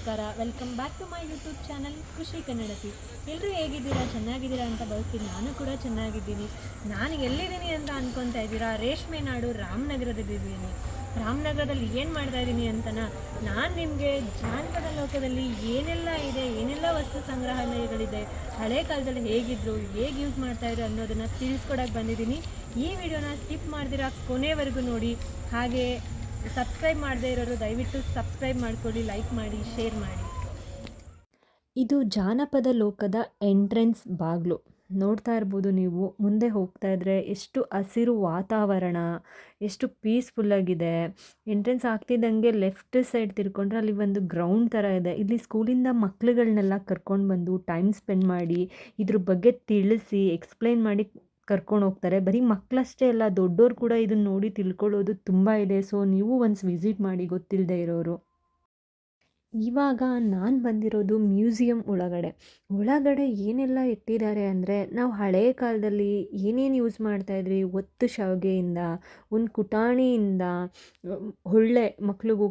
ನಮಸ್ಕಾರ. Welcome back to my YouTube channel Khushi Kannadati ಎಲ್ಲರೂ ಹೇಗಿದ್ದೀರಾ? ಚೆನ್ನಾಗಿದ್ದೀರಾ ಅಂತ ಬಯಸ್ತೀನಿ. ನಾನು ಕೂಡ ಚೆನ್ನಾಗಿದ್ದೀನಿ. ನಾನು ಎಲ್ಲಿದ್ದೀನಿ ಅಂತ ಅನ್ಕೊತಾ ಇದ್ದೀರಾ? ರೇಷ್ಮೆ ನಾಡು ರಾಮನಗರದಲ್ಲಿದ್ದೀನಿ ರಾಮನಗರದಲ್ಲಿ ಏನು ಮಾಡ್ತಾ ಇದ್ದೀನಿ ಅಂತನ? ನಾನು ನಿಮಗೆ ಜಾನಪದ ಲೋಕದಲ್ಲಿ ಏನೆಲ್ಲ ಇದೆ? ಏನೆಲ್ಲ ವಸ್ತು ಸಂಗ್ರಹಾಲಯಗಳಿದೆ? ಹಳೆ ಕಾಲದಲ್ಲಿ ಹೇಗಿದ್ರು? ಹೇಗೆ ಯೂಸ್ ಮಾಡ್ತಾ ಇದ್ರು ಅನ್ನೋದನ್ನು ತಿಳಿಸ್ಕೊಡಕ್ಕೆ ಬಂದಿದ್ದೀನಿ. ಈ ವಿಡಿಯೋನ ಸ್ಕಿಪ್ ಮಾಡಿದಿರ? ಕೊನೆವರೆಗೂ ನೋಡಿ. ಹಾಗೆ ಸಬ್ಸ್ಕ್ರೈಬ್ ಮಾಡದೇ ಇರೋರು ದಯವಿಟ್ಟು ಸಬ್ಸ್ಕ್ರೈಬ್ ಮಾಡ್ಕೊಳ್ಳಿ ಲೈಕ್ ಮಾಡಿ ಶೇರ್ ಮಾಡಿ. ಇದು ಜಾನಪದ ಲೋಕದ ಎಂಟ್ರೆನ್ಸ್ ಬಾಗಿಲು. ನೋಡ್ತಾ ಇರ್ಬೋದು ನೀವು, ಮುಂದೆ ಹೋಗ್ತಾ ಇದ್ರೆ ಎಷ್ಟು ಹಸಿರು ವಾತಾವರಣ, ಎಷ್ಟು ಪೀಸ್ಫುಲ್ಲಾಗಿದೆ ಎಂಟ್ರೆನ್ಸ್ ಆಗ್ತಿದ್ದಂಗೆ ಲೆಫ್ಟ್ ಸೈಡ್ ತಿರ್ಕೊಂಡ್ರೆ ಅಲ್ಲಿ ಒಂದು ಗ್ರೌಂಡ್ ಥರ ಇದೆ. ಇಲ್ಲಿ ಸ್ಕೂಲಿಂದ ಮಕ್ಳುಗಳನ್ನೆಲ್ಲ ಕರ್ಕೊಂಡು ಬಂದು ಟೈಮ್ ಸ್ಪೆಂಡ್ ಮಾಡಿ, ಇದ್ರ ಬಗ್ಗೆ ತಿಳಿಸಿ ಎಕ್ಸ್ಪ್ಲೈನ್ ಮಾಡಿ ಕರ್ಕೊಂಡು ಹೋಗ್ತಾರೆ. ಬರೀ ಮಕ್ಕಳಷ್ಟೇ ಅಲ್ಲ, ದೊಡ್ಡೋರು ಕೂಡ ಇದನ್ನು ನೋಡಿ ತಿಳ್ಕೊಳ್ಳೋದು ತುಂಬ ಇದೆ. ಸೊ ನೀವು ಒನ್ಸ್ ವಿಸಿಟ್ ಮಾಡಿ ಗೊತ್ತಿಲ್ಲದೆ ಇರೋರು. ಇವಾಗ ನಾನು ಬಂದಿರೋದು ಮ್ಯೂಸಿಯಂ ಒಳಗಡೆ. ಒಳಗಡೆ ಏನೆಲ್ಲ ಇಟ್ಟಿದ್ದಾರೆ ಅಂದರೆ, ನಾವು ಹಳೆಯ ಕಾಲದಲ್ಲಿ ಏನೇನು ಯೂಸ್ ಮಾಡ್ತಾಯಿದ್ರಿ ಒತ್ತು ಶಾವಿಗೆಯಿಂದ, ಒಂದು ಕುಟಾಣಿಯಿಂದ ಹೊಳ್ಳೆ ಮಕ್ಳಿಗೆ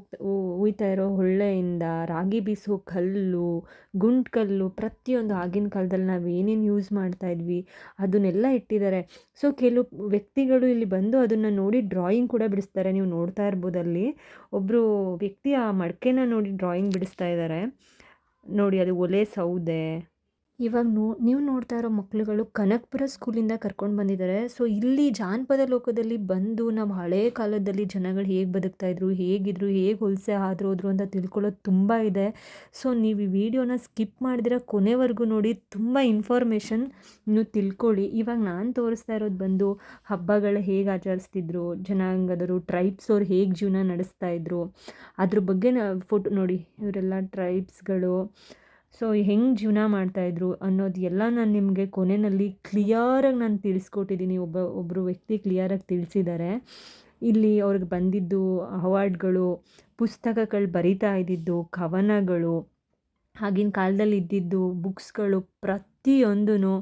ಉಯ್ತಾ ಇರೋ ಹೊಳ್ಳೆಯಿಂದ ರಾಗಿ ಬೀಸೋ ಕಲ್ಲು, ಗುಂಡು ಕಲ್ಲು, ಪ್ರತಿಯೊಂದು ಆಗಿನ ಕಾಲದಲ್ಲಿ ನಾವು ಏನೇನು ಯೂಸ್ ಮಾಡ್ತಾಯಿದ್ವಿ ಅದನ್ನೆಲ್ಲ ಇಟ್ಟಿದ್ದಾರೆ. ಸೊ, ಕೆಲವು ವ್ಯಕ್ತಿಗಳು ಇಲ್ಲಿ ಬಂದು ಅದನ್ನು ನೋಡಿ ಡ್ರಾಯಿಂಗ್ ಕೂಡ ಬಿಡಿಸ್ತಾರೆ. ನೀವು ನೋಡ್ತಾ ಇರ್ಬೋದಲ್ಲಿ ಒಬ್ಬರು ವ್ಯಕ್ತಿ ಆ ಮಡಕೆನ ನೋಡಿ ಡ್ರಾಯಿಂಗ್ ಬಿಡಿಸ್ತಾ ಇದ್ದಾರೆ ನೋಡಿ ಅದು ಒಲೆ ಸೌದೆ. ಇವಾಗ ನೋ, ನೀವು ನೋಡ್ತಾ ಇರೋ ಮಕ್ಕಳುಗಳು ಕನಕಪುರ ಸ್ಕೂಲಿಂದ ಕರ್ಕೊಂಡು ಬಂದಿದ್ದಾರೆ ಸೊ ಇಲ್ಲಿ ಜಾನಪದ ಲೋಕದಲ್ಲಿ ಬಂದು ನಾವು ಹಳೇ ಕಾಲದಲ್ಲಿ ಜನಗಳು ಹೇಗೆ ಬದುಕ್ತಾ ಇದ್ರು, ಹೇಗಿದ್ರು, ಹೇಗೆ ಹೊಲಸೆ ಆದ್ರು ಹೋದ್ರು ಅಂತ ತಿಳ್ಕೊಳ್ಳೋದು ತುಂಬ ಇದೆ. ಸೊ ನೀವು ಈ ವಿಡಿಯೋನ ಸ್ಕಿಪ್ ಮಾಡಿದ್ರೆ ಕೊನೆವರೆಗೂ ನೋಡಿ, ತುಂಬ ಇನ್ಫಾರ್ಮೇಷನ್ ನೀವು ತಿಳ್ಕೊಳ್ಳಿ. ಇವಾಗ ನಾನು ತೋರಿಸ್ತಾ ಇರೋದು ಬಂದು ಹಬ್ಬಗಳು ಹೇಗೆ ಆಚರಿಸ್ತಿದ್ರು, ಜನಾಂಗದವರು ಟ್ರೈಬ್ಸ್ ಅವ್ರು ಹೇಗೆ ಜೀವನ ನಡೆಸ್ತಾ ಇದ್ರು, ಅದ್ರ ಬಗ್ಗೆ ಫೋಟೋ ನೋಡಿ, ಇವರೆಲ್ಲ ಟ್ರೈಬ್ಸ್ಗಳು ಸೊ ಹೆಂಗೆ ಜೀವನ ಮಾಡ್ತಾಯಿದ್ರು ಅನ್ನೋದು ಎಲ್ಲ ನಾನು ನಿಮಗೆ ಕೊನೆಯಲ್ಲಿ ಕ್ಲಿಯರಾಗಿ ನಾನು ತಿಳಿಸ್ಕೊಟ್ಟಿದ್ದೀನಿ ಒಬ್ಬ ಒಬ್ಬರು ವ್ಯಕ್ತಿ ಕ್ಲಿಯರಾಗಿ ತಿಳಿಸಿದ್ದಾರೆ ಇಲ್ಲಿ ಅವ್ರಿಗೆ ಬಂದಿದ್ದು ಅವಾರ್ಡ್ಗಳು, ಪುಸ್ತಕಗಳು ಬರಿತಾ ಇದ್ದಿದ್ದು, ಕವನಗಳು, ಆಗಿನ ಕಾಲದಲ್ಲಿ ಇದ್ದಿದ್ದು ಬುಕ್ಸ್ಗಳು ಪ್ರತಿಯೊಂದೂ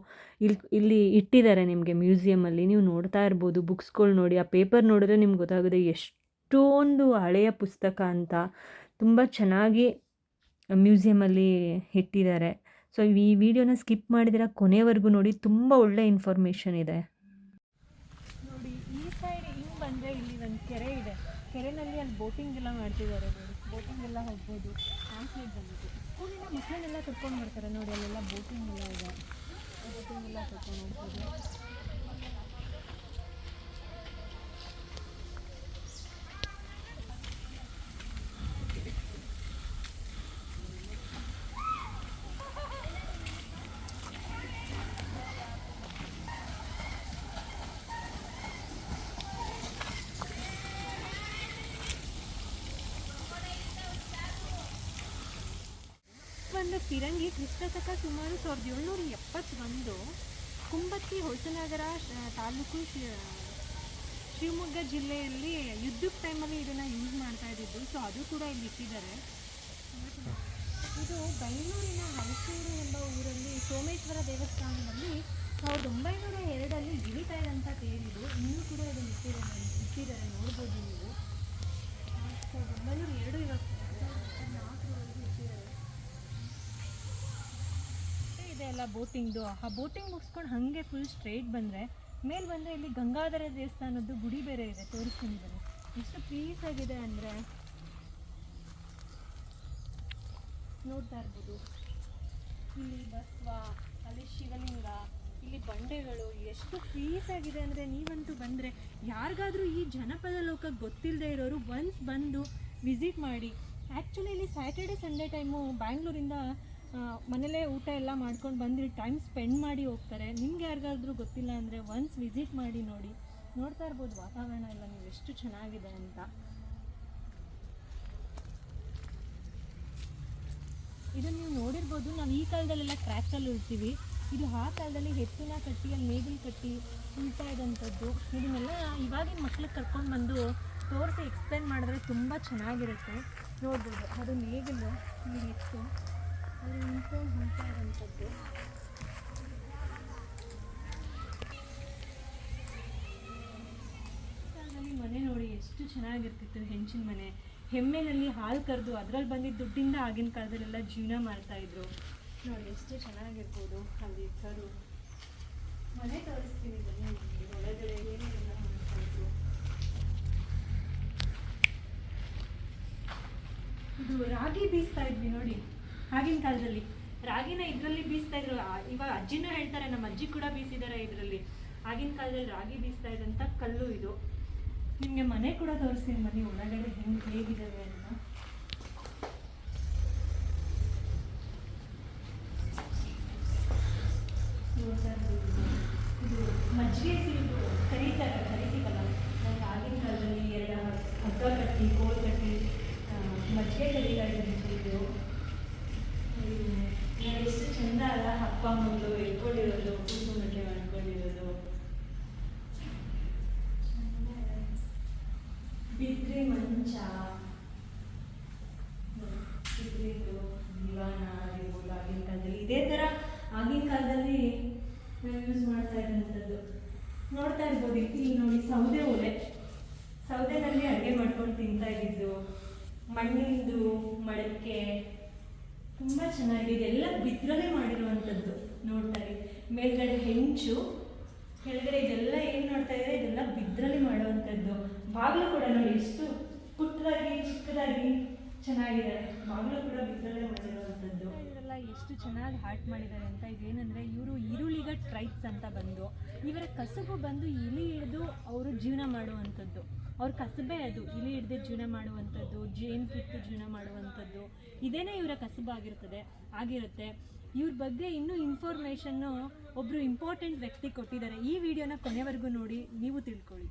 ಇಲ್ಲಿ ಇಲ್ಲಿ ಇಟ್ಟಿದ್ದಾರೆ ನಿಮಗೆ ಮ್ಯೂಸಿಯಮಲ್ಲಿ ನೀವು ನೋಡ್ತಾ ಇರ್ಬೋದು ಬುಕ್ಸ್ಗಳು ನೋಡಿ. ಆ ಪೇಪರ್ ನೋಡಿದ್ರೆ ನಿಮ್ಗೆ ಗೊತ್ತಾಗುತ್ತೆ ಎಷ್ಟೊಂದು ಹಳೆಯ ಪುಸ್ತಕ ಅಂತ. ತುಂಬ ಚೆನ್ನಾಗಿ ಮ್ಯೂಸಿಯಮಲ್ಲಿ ಇಟ್ಟಿದ್ದಾರೆ. ಸೊ ಈ ವಿಡಿಯೋನ ಸ್ಕಿಪ್ ಮಾಡಿದ್ರೆ ಕೊನೆವರೆಗೂ ನೋಡಿ, ತುಂಬ ಒಳ್ಳೆ ಇನ್ಫಾರ್ಮೇಷನ್ ಇದೆ. ನೋಡಿ, ಈ ಸೈಡ್ ಹಿಂಗೆ ಬಂದರೆ ಇಲ್ಲಿ ಒಂದು ಕೆರೆ ಇದೆ. ಕೆರೆನಲ್ಲಿ ಅಲ್ಲಿ ಬೋಟಿಂಗ್ ಎಲ್ಲ ಮಾಡ್ತಿದ್ದಾರೆ ನೋಡಿ. ಬೋಟಿಂಗ್ ಎಲ್ಲ ಹೋಗ್ಬೋದು. ಆ ಬಂದಿದೆ. ಸ್ಕೂಲಿನ ಮಕ್ಕಳನ್ನೆಲ್ಲ ಕರ್ಕೊಂಡು ಬರ್ತಾರೆ ನೋಡಿ, ಅಲ್ಲೆಲ್ಲ ಬೋಟಿಂಗ್ ಎಲ್ಲ ಇದೆ. ಬೋಟಿಂಗ್ ಎಲ್ಲ ಕರ್ಕೊಂಡು ಹೋಗ್ಬೋದು ಒಂದು ಫಿರಂಗಿ ಕ್ರಿಸ್ತಶಕ ಸುಮಾರು ಸಾವಿರದ ಏಳ್ನೂರ ಎಪ್ಪತ್ತೊಂದು ಕುಂಬತ್ತಿ ಹೊಸನಗರ ತಾಲೂಕು ಶಿವಮೊಗ್ಗ ಜಿಲ್ಲೆಯಲ್ಲಿ ಯುದ್ಧದ ಟೈಮಲ್ಲಿ ಇದನ್ನು ಯೂಸ್ ಮಾಡ್ತಾ ಇದ್ದಿದ್ದು. ಸೊ ಅದು ಕೂಡ ಇಲ್ಲಿ ಇಟ್ಟಿದ್ದಾರೆ. ಇದು ಬೆಂಗಳೂರಿನ ಹಲಸೂರು ಎಂಬ ಊರಲ್ಲಿ ಸೋಮೇಶ್ವರ ದೇವಸ್ಥಾನದಲ್ಲಿ ಸಾವಿರದ ಒಂಬೈನೂರ ಎರಡಲ್ಲಿ ಗಿಳಿತಾ ಇದ್ದಂಥ ತೇರಿದು ಇನ್ನೂ ಕೂಡ ಇದನ್ನು ಇಟ್ಟಿದ್ದಾರೆ ಇಟ್ಟಿದ್ದಾರೆ. ನೋಡ್ಬೋದು ನೀವು. ಸಾವಿರದ ಒಂಬೈನೂರ ಎರಡು ಇವಾಗ ನಾಲ್ಕರವರೆಗೂ ಇಟ್ಟಿದ್ದಾರೆ ಇದೆ ಅಲ್ಲ ಬೋಟಿಂಗ್ದು, ಆ ಬೋಟಿಂಗ್ ಮುಗಿಸ್ಕೊಂಡು ಹಾಗೆ ಫುಲ್ ಸ್ಟ್ರೈಟ್ ಬಂದರೆ, ಮೇಲೆ ಬಂದರೆ ಇಲ್ಲಿ ಗಂಗಾಧರ ದೇವಸ್ಥಾನದ್ದು ಗುಡಿ ಬೇರೆ ಇದೆ, ತೋರಿಸ್ತೀನಿ ಎಷ್ಟು ಪೀಸ್ ಆಗಿದೆ ಅಂದರೆ ನೋಡ್ತಾ ಇರ್ಬೋದು. ಇಲ್ಲಿ ಬಸವ, ಅಲ್ಲಿ ಶಿವಲಿಂಗ, ಇಲ್ಲಿ ಬಂಡೆಗಳು, ಎಷ್ಟು ಪೀಸ್ ಆಗಿದೆ ಅಂದರೆ ನೀವಂತೂ ಬಂದರೆ, ಯಾರಿಗಾದರೂ ಈ ಜನಪದ ಲೋಕಕ್ಕೆ ಗೊತ್ತಿಲ್ಲದೆ ಇರೋರು ಒನ್ಸ್ ಬಂದು ವಿಸಿಟ್ ಮಾಡಿ. ಆ್ಯಕ್ಚುಲಿ ಇಲ್ಲಿ ಸ್ಯಾಟರ್ಡೆ ಸಂಡೇ ಟೈಮು ಬ್ಯಾಂಗ್ಳೂರಿಂದ ಮನೇಲೇ ಊಟ ಎಲ್ಲ ಮಾಡ್ಕೊಂಡು ಬಂದು ಟೈಮ್ ಸ್ಪೆಂಡ್ ಮಾಡಿ ಹೋಗ್ತಾರೆ. ನಿಮ್ಗೆ ಯಾರಿಗಾದ್ರೂ ಗೊತ್ತಿಲ್ಲ ಅಂದರೆ ಒನ್ಸ್ ವಿಸಿಟ್ ಮಾಡಿ ನೋಡಿ. ನೋಡ್ತಾ ಇರ್ಬೋದು, ವಾತಾವರಣ ಎಲ್ಲ ನೀವು ಎಷ್ಟು ಚೆನ್ನಾಗಿದೆ ಅಂತ. ಇದನ್ನು ನೀವು ನೋಡಿರ್ಬೋದು, ನಾವು ಈ ಕಾಲದಲ್ಲೆಲ್ಲ ಟ್ರ್ಯಾಕ್ಟಲ್ಲಿ ಇರ್ತೀವಿ. ಇದು ಆ ಕಾಲದಲ್ಲಿ ಎತ್ತಿನ ಕಟ್ಟಿ ಅಲ್ಲಿ ನೇಗಿಲು ಕಟ್ಟಿ ಉಳ್ತಾ ಇದ್ದಂಥದ್ದು ಇದನ್ನೆಲ್ಲ ಇವಾಗಿನ ಮಕ್ಳಿಗೆ ಕರ್ಕೊಂಡು ಬಂದು ತೋರಿಸಿ ಎಕ್ಸ್ಪ್ಲೇನ್ ಮಾಡಿದ್ರೆ ತುಂಬ ಚೆನ್ನಾಗಿರುತ್ತೆ. ನೋಡ್ಬೋದು, ಅದು ನೇಗಿಲು ಎತ್ತು. ಮನೆ ನೋಡಿ ಎಷ್ಟು ಚೆನ್ನಾಗಿರ್ತಿತ್ತು ಹೆಂಚಿನ ಮನೆ. ಹೆಮ್ಮೆನಲ್ಲಿ ಹಾಲು ಕರೆದು ಅದ್ರಲ್ಲಿ ಬಂದಿದ್ದ ದುಡ್ಡಿಂದ ಆಗಿನ ಕಾಲದಲ್ಲೆಲ್ಲ ಜೀವನ ಮಾಡ್ತಾ ಇದ್ರು. ನೋಡಿ ಎಷ್ಟು ಚೆನ್ನಾಗಿರ್ಬೋದು ಅಲ್ಲಿ ಕರು ಮನೆ ತೋರಿಸ್ತೀನಿ ಬನ್ನಿ. ಒಳಗಡೆ ಏನೇನೆಲ್ಲ ಇದು ರಾಗಿ ಬೀಸ್ತಾ ಇದ್ವಿ ನೋಡಿ. ಆಗಿನ ಕಾಲದಲ್ಲಿ. ರಾಗಿನ ಇದರಲ್ಲಿ ಬೀಸ್ತಾ ಇದ್ರು. ಇವಾಗ ಅಜ್ಜಿನೂ ಹೇಳ್ತಾರೆ, ನಮ್ಮ ಅಜ್ಜಿ ಕೂಡ ಬೀಸಿದ್ದಾರೆ ಇದರಲ್ಲಿ. ಆಗಿನ ಕಾಲದಲ್ಲಿ ರಾಗಿ ಬೀಸ್ತಾ ಇದ್ದಂಥ ಕಲ್ಲು ಇದು. ನಿಮಗೆ ಮನೆ ಕೂಡ ತೋರಿಸ್ತೀನಿ ಮನೆ ಒಳಗಡೆ ಹೆಂಗೆ ಹೇಗಿದ್ದಾವೆ ಅಂತ. ಇದು. ಮಜ್ಜಿಗೆ ಸಿಗುತ್ತೆ ಕರೀತಾರೆ ಕರಿತೀವಲ್ಲ ನಾವು ಆಗಿನ ಕಾಲದಲ್ಲಿ ಎರಡು ಹಗ್ಗ ಕಟ್ಟಿ ಕೋಲ್ ಕಟ್ಟಿ ಆ, ಮಜ್ಜಿಗೆ ಕರೀತಾ ಇದ್ದಿದ್ದು ಇದು ಇದು ಎಷ್ಟು ಚಂದ ಅಲ್ಲ ಅಪ್ಪ ಮಗಳು ಇಟ್ಕೊಂಡಿರೋದು ಕೂಸುಮಕ್ಕೆ ಮಾಡ್ಕೊಂಡಿರೋದು ಬಿದ್ರಿ ಮಂಚ ಬಿದ್ರಿದ್ದು ದಿವಾನ ಆಗಿರ್ಬೋದು ಆಗಿನ ಕಾಲದಲ್ಲಿ ಇದೇ ಥರ ಆಗಿನ ಕಾಲದಲ್ಲಿ ನಾವು ಯೂಸ್ ಮಾಡ್ತಾ ಇದ್ದಂಥದ್ದು ನೋಡ್ತಾ ಇರ್ಬೋದು ಇಲ್ಲಿ ನೋಡಿ ಸೌದೆ ಒಲೆ ಸೌದೆನಲ್ಲಿ ಅಡುಗೆ ಮಾಡ್ಕೊಂಡು ತಿಂತಾ ಇದ್ದಿದ್ದು, ಮಣ್ಣಿಂದು, ಮಡಕೆ, ತುಂಬ ಚೆನ್ನಾಗಿದೆ. ಎಲ್ಲ ಬಿದ್ರಲ್ಲೇ ಮಾಡಿರುವಂಥದ್ದು ನೋಡ್ತಾ ಇರಿ. ಮೇಲ್ಗಡೆ ಹೆಂಚು, ಕೆಳಗಡೆ ಇದೆಲ್ಲ ಏನು ನೋಡ್ತಾ ಇದ್ದಾರೆ ಇದೆಲ್ಲ ಬಿದ್ರಲ್ಲಿ ಮಾಡುವಂಥದ್ದು. ಬಾಗಿಲು ಕೂಡ ನೋಡಿ, ಎಷ್ಟು ಪುಟ್ಟದಾಗಿ ಚಿಕ್ಕದಾಗಿ ಚೆನ್ನಾಗಿದೆ. ಬಾಗಿಲು ಕೂಡ ಬಿದ್ರಲ್ಲೇ ಮಾಡಿರುವಂಥದ್ದು. ಎಷ್ಟು ಚೆನ್ನಾಗಿ ಹಾರ್ಟ್ ಮಾಡಿದ್ದಾರೆ ಅಂತ ಇದೇನೆಂದರೆ ಇವರು ಈರುಳ್ಳಿಗ ಟ್ರೈಬ್ಸ್ ಅಂತ ಬಂದು, ಇವರ ಕಸುಬು ಬಂದು ಇಲಿ ಹಿಡಿದು ಅವರು ಜೀವನ ಮಾಡುವಂಥದ್ದು. ಅವ್ರ ಕಸಬೇ ಅದು, ಇಲಿ ಹಿಡ್ದು ಜೀವನ ಮಾಡುವಂಥದ್ದು, ಜೇನು ಕಿತ್ತು ಜೀವನ ಮಾಡುವಂಥದ್ದು, ಇದೇನೇ ಇವರ ಕಸುಬಾಗಿರ್ತದೆ ಆಗಿರುತ್ತೆ. ಇವ್ರ ಬಗ್ಗೆ ಇನ್ನೂ ಇನ್ಫಾರ್ಮೇಷನ್ನು ಒಬ್ಬರು ಇಂಪಾರ್ಟೆಂಟ್ ವ್ಯಕ್ತಿ ಕೊಟ್ಟಿದ್ದಾರೆ. ಈ ವಿಡಿಯೋನ ಕೊನೆವರೆಗೂ ನೋಡಿ, ನೀವು ತಿಳ್ಕೊಳ್ಳಿ.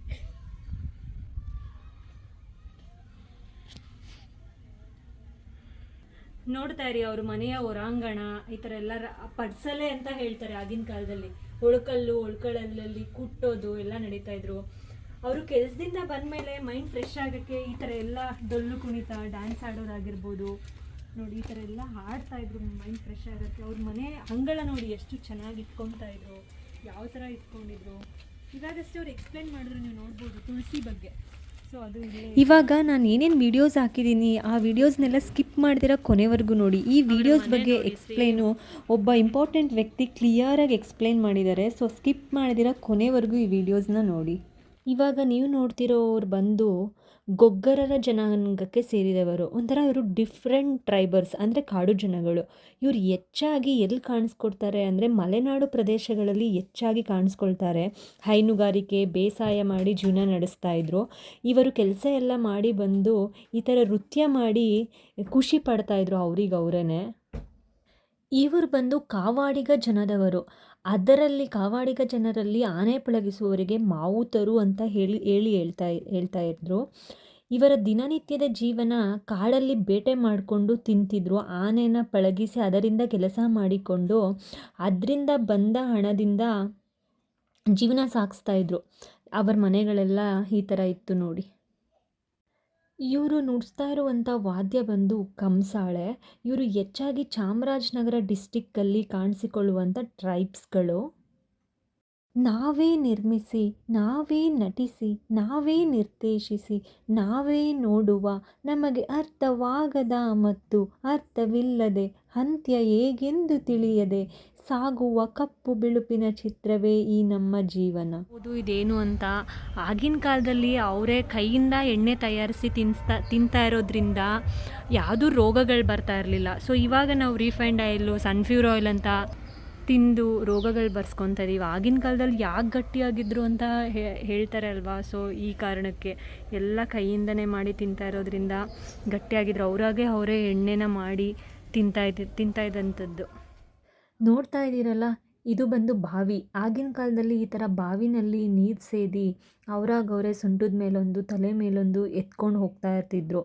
ನೋಡ್ತಾ ಇರಿ, ಅವ್ರ ಮನೆಯ ಹೊರಾಂಗಣ, ಈ ಥರ ಎಲ್ಲ ಪಡ್ಸಲೆ ಅಂತ ಹೇಳ್ತಾರೆ ಆಗಿನ ಕಾಲದಲ್ಲಿ. ಒಳ್ಕಲ್ಲು ಒಳ್ಕಳಲ್ಲಿ ಕುಟ್ಟೋದು ಎಲ್ಲ ನಡೀತಾ ಇದ್ರು. ಅವರು ಕೆಲಸದಿಂದ ಬಂದಮೇಲೆ ಮೈಂಡ್ ಫ್ರೆಶ್ ಆಗೋಕ್ಕೆ ಈ ಥರ ಎಲ್ಲ ಡೊಳ್ಳು ಕುಣಿತ ಡ್ಯಾನ್ಸ್ ಆಡೋದಾಗಿರ್ಬೋದು. ನೋಡಿ, ಈ ಥರ ಎಲ್ಲ ಹಾಡ್ತಾ ಇದ್ರು ಮೈಂಡ್ ಫ್ರೆಶ್ ಆಗೋಕ್ಕೆ. ಅವ್ರ ಮನೆ ಅಂಗಳ ನೋಡಿ ಎಷ್ಟು ಚೆನ್ನಾಗಿ ಇಟ್ಕೊತಾ ಇದ್ರು. ಯಾವ ಥರ ಇಟ್ಕೊಂಡಿದ್ರು. ಇವಾಗಷ್ಟೇ ಅವ್ರು ಎಕ್ಸ್ಪ್ಲೇನ್ ಮಾಡಿದ್ರು, ನೀವು ನೋಡ್ಬೋದು ತುಳಸಿ ಬಗ್ಗೆ. ಇವಾಗ ನಾನು ಏನೇನು ವಿಡಿಯೋಸ್ ಹಾಕಿದ್ದೀನಿ ಆ ವೀಡಿಯೋಸ್ನೆಲ್ಲ ಸ್ಕಿಪ್ ಮಾಡ್ದಿರೋ ಕೊನೆವರೆಗೂ ನೋಡಿ. ಈ ವಿಡಿಯೋಸ್ ಬಗ್ಗೆ ಎಕ್ಸ್ಪ್ಲೇನು ಒಬ್ಬ ಇಂಪಾರ್ಟೆಂಟ್ ವ್ಯಕ್ತಿ ಕ್ಲಿಯರಾಗಿ ಎಕ್ಸ್ಪ್ಲೇನ್ ಮಾಡಿದ್ದಾರೆ ಸೊ ಸ್ಕಿಪ್ ಮಾಡಿದಿರ ಕೊನೆವರೆಗೂ ಈ ವಿಡಿಯೋಸ್ನ ನೋಡಿ. ಇವಾಗ ನೀವು ನೋಡ್ತಿರೋರು ಬಂದು ಗೊಗ್ಗರರ ಜನಾಂಗಕ್ಕೆ ಸೇರಿದವರು. ಒಂಥರ ಇವರು ಡಿಫ್ರೆಂಟ್ ಟ್ರೈಬರ್ಸ್ ಅಂದರೆ ಕಾಡು ಜನಗಳು. ಇವರು ಹೆಚ್ಚಾಗಿ ಎಲ್ಲಿ ಕಾಣಿಸ್ಕೊಡ್ತಾರೆ ಅಂದರೆ ಮಲೆನಾಡು ಪ್ರದೇಶಗಳಲ್ಲಿ ಹೆಚ್ಚಾಗಿ ಕಾಣಿಸ್ಕೊಳ್ತಾರೆ. ಹೈನುಗಾರಿಕೆ, ಬೇಸಾಯ ಮಾಡಿ ಜೀವನ ನಡೆಸ್ತಾ ಇದ್ರು. ಇವರು ಕೆಲಸ ಎಲ್ಲ ಮಾಡಿ ಬಂದು ಈ ಥರ ನೃತ್ಯ ಮಾಡಿ ಖುಷಿ ಪಡ್ತಾ ಇದ್ರು ಅವ್ರಿಗೆ ಅವರೇ ಇವರು ಬಂದು ಕಾವಾಡಿಗ ಜನದವರು. ಅದರಲ್ಲಿ ಕಾವಾಡಿಗ ಜನರಲ್ಲಿ ಆನೆ ಪಳಗಿಸುವವರಿಗೆ ಮಾವುತರು ಅಂತ ಹೇಳಿ ಹೇಳಿ ಹೇಳ್ತಾ ಹೇಳ್ತಾ ಇದ್ರು. ಇವರ ದಿನನಿತ್ಯದ ಜೀವನ ಕಾಡಲ್ಲಿ ಬೇಟೆ ಮಾಡಿಕೊಂಡು ತಿಂತಿದ್ರು. ಆನೆನ ಪಳಗಿಸಿ ಅದರಿಂದ ಕೆಲಸ ಮಾಡಿಕೊಂಡು ಅದರಿಂದ ಬಂದ ಹಣದಿಂದ ಜೀವನ ಸಾಗಿಸ್ತಾ ಇದ್ರು. ಅವರ ಮನೆಗಳೆಲ್ಲ ಈ ಥರ ಇತ್ತು ನೋಡಿ. ಇವರು ನುಡಿಸ್ತಾ ಇರುವಂಥ ವಾದ್ಯ ಬಂದು ಕಂಸಾಳೆ ಇವರು ಹೆಚ್ಚಾಗಿ ಚಾಮರಾಜನಗರ ಡಿಸ್ಟಿಕ್ಕಲ್ಲಿ ಕಾಣಿಸಿಕೊಳ್ಳುವಂಥ ಟ್ರೈಬ್ಸ್ಗಳು. ನಾವೇ ನಿರ್ಮಿಸಿ, ನಾವೇ ನಟಿಸಿ, ನಾವೇ ನಿರ್ದೇಶಿಸಿ, ನಾವೇ ನೋಡುವ ನಮಗೆ ಅರ್ಥವಾಗದ ಮತ್ತು ಅರ್ಥವಿಲ್ಲದೆ ಅಂತ್ಯ ಹೇಗೆಂದು ತಿಳಿಯದೆ ಸಾಗುವ ಕಪ್ಪು ಬಿಳುಪಿನ ಚಿತ್ರವೇ ಈ ನಮ್ಮ ಜೀವನ. ಹೌದು, ಇದೇನು ಅಂತ. ಆಗಿನ ಕಾಲದಲ್ಲಿ ಅವರೇ ಕೈಯಿಂದ ಎಣ್ಣೆ ತಯಾರಿಸಿ ತಿನ್ಸ್ತಾ, ತಿಂತಾ ಇರೋದ್ರಿಂದ ಯಾವುದೂ ರೋಗಗಳು ಬರ್ತಾ ಇರಲಿಲ್ಲ. ಸೊ ಇವಾಗ ನಾವು ರೀಫೈಂಡ್ ಆಯಿಲು ಸನ್ಫ್ಯೂರ್ ಆಯಿಲ್ ಅಂತ ತಿಂದು ರೋಗಗಳು ಬರ್ಸ್ಕೊತಾ ಆಗಿನ ಕಾಲದಲ್ಲಿ ಯಾಕೆ ಗಟ್ಟಿಯಾಗಿದ್ರು ಅಂತ ಹೇಳ್ತಾರೆ ಅಲ್ವಾ? ಸೊ ಈ ಕಾರಣಕ್ಕೆ ಎಲ್ಲ ಕೈಯಿಂದನೇ ಮಾಡಿ ತಿಂತಾ ಇರೋದ್ರಿಂದ ಗಟ್ಟಿಯಾಗಿದ್ರು. ಅವರಾಗೆ ಅವರೇ ಎಣ್ಣೆನ ಮಾಡಿ ತಿಂತಾ ಇದ್ದ ತಿಂತಾ ಇದ್ದಂಥದ್ದು ನೋಡ್ತಾ ಇದ್ದೀರಲ್ಲ, ಇದು ಬಂದು ಬಾವಿ. ಆಗಿನ ಕಾಲದಲ್ಲಿ ಈ ಥರ ಬಾವಿನಲ್ಲಿ ನೀರು ಸೇದಿ ಅವರಾಗವ್ರೆ ಸೊಂಟದ ಮೇಲೊಂದು, ತಲೆ ಮೇಲೊಂದು ಎತ್ಕೊಂಡು ಹೋಗ್ತಾ ಇರ್ತಿದ್ರು.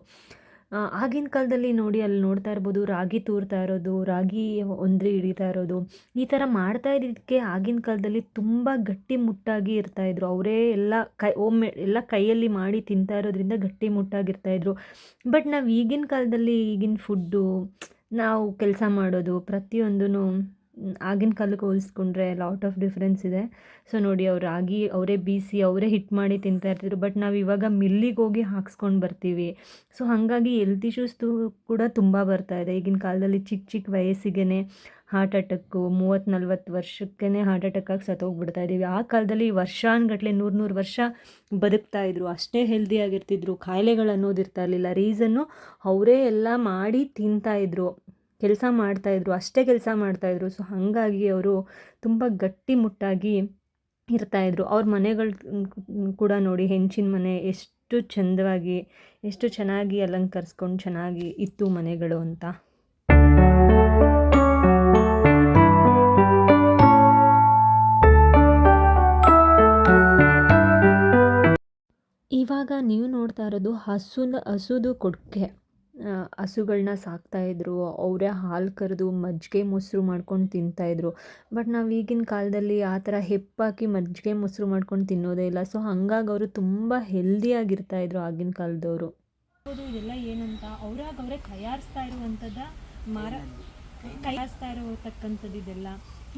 ಆಗಿನ ಕಾಲದಲ್ಲಿ ನೋಡಿ ಅಲ್ಲಿ ನೋಡ್ತಾ ಇರ್ಬೋದು, ರಾಗಿ ತೂರ್ತಾ ಇರೋದು, ರಾಗಿ ಒಂದ್ರಿ ಹಿಡಿತಾ ಇರೋದು. ಈ ಥರ ಮಾಡ್ತಾ ಇದ್ದಿದ್ದಕ್ಕೆ ಆಗಿನ ಕಾಲದಲ್ಲಿ ತುಂಬ ಗಟ್ಟಿ ಮುಟ್ಟಾಗಿ ಇರ್ತಾಯಿದ್ರು ಅವರೇ ಎಲ್ಲ ಕೈ, ಒಮ್ಮೆ ಎಲ್ಲ ಕೈಯಲ್ಲಿ ಮಾಡಿ ತಿಂತಾ ಇರೋದ್ರಿಂದ ಗಟ್ಟಿ ಮುಟ್ಟಾಗಿರ್ತಾಯಿದ್ರು ಬಟ್ ನಾವು ಈಗಿನ ಕಾಲದಲ್ಲಿ ಈಗಿನ ಫುಡ್ಡು, ನಾವು ಕೆಲಸ ಮಾಡೋದು ಪ್ರತಿಯೊಂದೂ ಆಗಿನ ಕಾಲಕ್ಕೆ ಹೋಲಿಸ್ಕೊಂಡ್ರೆ ಲಾಟ್ ಆಫ್ ಡಿಫ್ರೆನ್ಸ್ ಇದೆ. ಸೊ ನೋಡಿ, ಅವ್ರು ರಾಗಿ ಅವರೇ ಬೀಸಿ ಅವರೇ ಹಿಟ್ ಮಾಡಿ ತಿಂತಾ ಇರ್ತಿದ್ರು ಬಟ್ ನಾವು ಇವಾಗ ಮಿಲ್ಲಿಗೆ ಹೋಗಿ ಹಾಕ್ಸ್ಕೊಂಡು ಬರ್ತೀವಿ. ಸೊ ಹಾಗಾಗಿ ಹೆಲ್ತ್ ಇಶ್ಯೂಸ್ದು ಕೂಡ ತುಂಬ ಬರ್ತಾ ಇದೆ. ಈಗಿನ ಕಾಲದಲ್ಲಿ ಚಿಕ್ಕ ಚಿಕ್ಕ ವಯಸ್ಸಿಗೆ ಹಾರ್ಟ್ ಅಟ್ಯಾಕು ಮೂವತ್ತು ನಲ್ವತ್ತು ವರ್ಷಕ್ಕೇ ಹಾರ್ಟ್ ಅಟ್ಯಾಕ್ ಆಗಿ ಸತ್ತೋಗ್ಬಿಡ್ತಾ ಇದ್ದೀವಿ ಆ ಕಾಲದಲ್ಲಿ ವರ್ಷಾನುಗಟ್ಲೆ ನೂರು ನೂರು ವರ್ಷ ಬದುಕ್ತಾ ಇದ್ರು. ಅಷ್ಟೇ ಹೆಲ್ದಿಯಾಗಿರ್ತಿದ್ರು ಕಾಯಿಲೆಗಳು ಅನ್ನೋದಿರ್ತಾ ಇರಲಿಲ್ಲ. ರೀಸನ್ನು ಅವರೇ ಎಲ್ಲ ಮಾಡಿ ತಿಂತಾಯಿದ್ರು ಕೆಲಸ ಮಾಡ್ತಾಯಿದ್ರು ಅಷ್ಟೇ ಕೆಲಸ ಮಾಡ್ತಾಯಿದ್ರು ಸೊ ಹಾಗಾಗಿ ಅವರು ತುಂಬ ಗಟ್ಟಿಮುಟ್ಟಾಗಿ ಇರ್ತಾಯಿದ್ರು ಅವ್ರ ಮನೆಗಳು ಕೂಡ ನೋಡಿ ಹೆಂಚಿನ ಮನೆ ಎಷ್ಟು ಚಂದವಾಗಿ, ಎಷ್ಟು ಚೆನ್ನಾಗಿ ಅಲಂಕರಿಸ್ಕೊಂಡು ಚೆನ್ನಾಗಿ ಇತ್ತು ಮನೆಗಳು ಅಂತ. ಇವಾಗ ನೀವು ನೋಡ್ತಾ ಇರೋದು ಹಸುನ, ಹಸುದು ಕೊಡುಗೆ. ಹಸುಗಳನ್ನ ಸಾಕ್ತಾಯಿದ್ರು ಅವರೇ ಹಾಲು ಕರೆದು ಮಜ್ಜಿಗೆ ಮೊಸರು ಮಾಡ್ಕೊಂಡು ತಿಂತಾಯಿದ್ರು ಬಟ್ ನಾವು ಈಗಿನ ಕಾಲದಲ್ಲಿ ಆ ಥರ ಹೆಪ್ಪಾಕಿ ಮಜ್ಜಿಗೆ ಮೊಸರು ಮಾಡ್ಕೊಂಡು ತಿನ್ನೋದೇ ಇಲ್ಲ. ಸೊ ಹಂಗಾಗಿ ಅವರು ತುಂಬ ಹೆಲ್ದಿಯಾಗಿರ್ತಾಯಿದ್ರು ಆಗಿನ ಕಾಲದವರು. ಇದೆಲ್ಲ ಏನಂತ? ಅವ್ರಾಗ ಅವರೇ ತಯಾರಿಸ್ತಾ ಇರುವಂಥದ್ದ ಮಾರ ತಯಾರಿಸ್ತಾ ಇರತಕ್ಕಂಥದ್ದು ಇದೆಲ್ಲ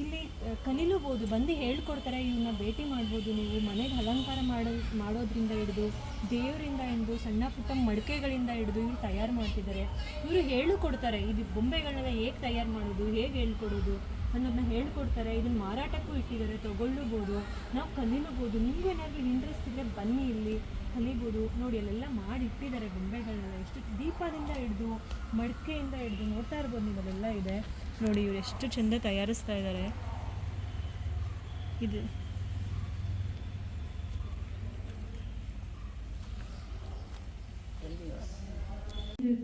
ಇಲ್ಲಿ ಕಲೀಲೂಬೋದು, ಬಂದು ಹೇಳ್ಕೊಡ್ತಾರೆ ಇವನ್ನ ಭೇಟಿ ಮಾಡ್ಬೋದು ನೀವು. ಮನೆಗೆ ಅಲಂಕಾರ ಮಾಡೋ, ಮಾಡೋದ್ರಿಂದ ಹಿಡಿದು, ದೇವರಿಂದ ಹಿಡಿದು, ಸಣ್ಣ ಪುಟ್ಟ ಮಡಿಕೆಗಳಿಂದ ಹಿಡಿದು ಇವ್ರು ತಯಾರು ಮಾಡ್ತಿದ್ದಾರೆ. ಇವರು ಹೇಳಿಕೊಡ್ತಾರೆ, ಇದು ಬೊಂಬೆಗಳನ್ನ ಹೇಗೆ ತಯಾರು ಮಾಡೋದು, ಹೇಗೆ ಹೇಳ್ಕೊಡೋದು ಅನ್ನೋದನ್ನ ಹೇಳ್ಕೊಡ್ತಾರೆ. ಇದನ್ನು ಮಾರಾಟಕ್ಕೂ ಇಟ್ಟಿದ್ದಾರೆ, ತೊಗೊಳ್ಳೂಬೋದು, ನಾವು ಕಲೀಲೂಬೋದು. ನಿಮ್ಗೆ ಏನಾದರೂ ಇಂಟ್ರೆಸ್ಟ್ ಇದ್ದರೆ ಬನ್ನಿ ಇಲ್ಲಿ, ಕಲಿಬೋದು. ನೋಡಿ, ಅಲ್ಲೆಲ್ಲ ಮಾಡಿ ಇಟ್ಟಿದ್ದಾರೆ ಗೊಂಬೆಗಳನ್ನೆಲ್ಲ ಎಷ್ಟು ದೀಪದಿಂದ ಹಿಡಿದು, ಮಡಿಕೆಯಿಂದ ಹಿಡಿದು ನೋಡ್ತಾ ಇರ್ಬೋದು ನೀವು ಅದೆಲ್ಲ ಇದೆ. ನೋಡಿ, ಇವ್ರು ಎಷ್ಟು ಚೆಂದ ತಯಾರಿಸ್ತಾ ಇದ್ದಾರೆ ಇದು.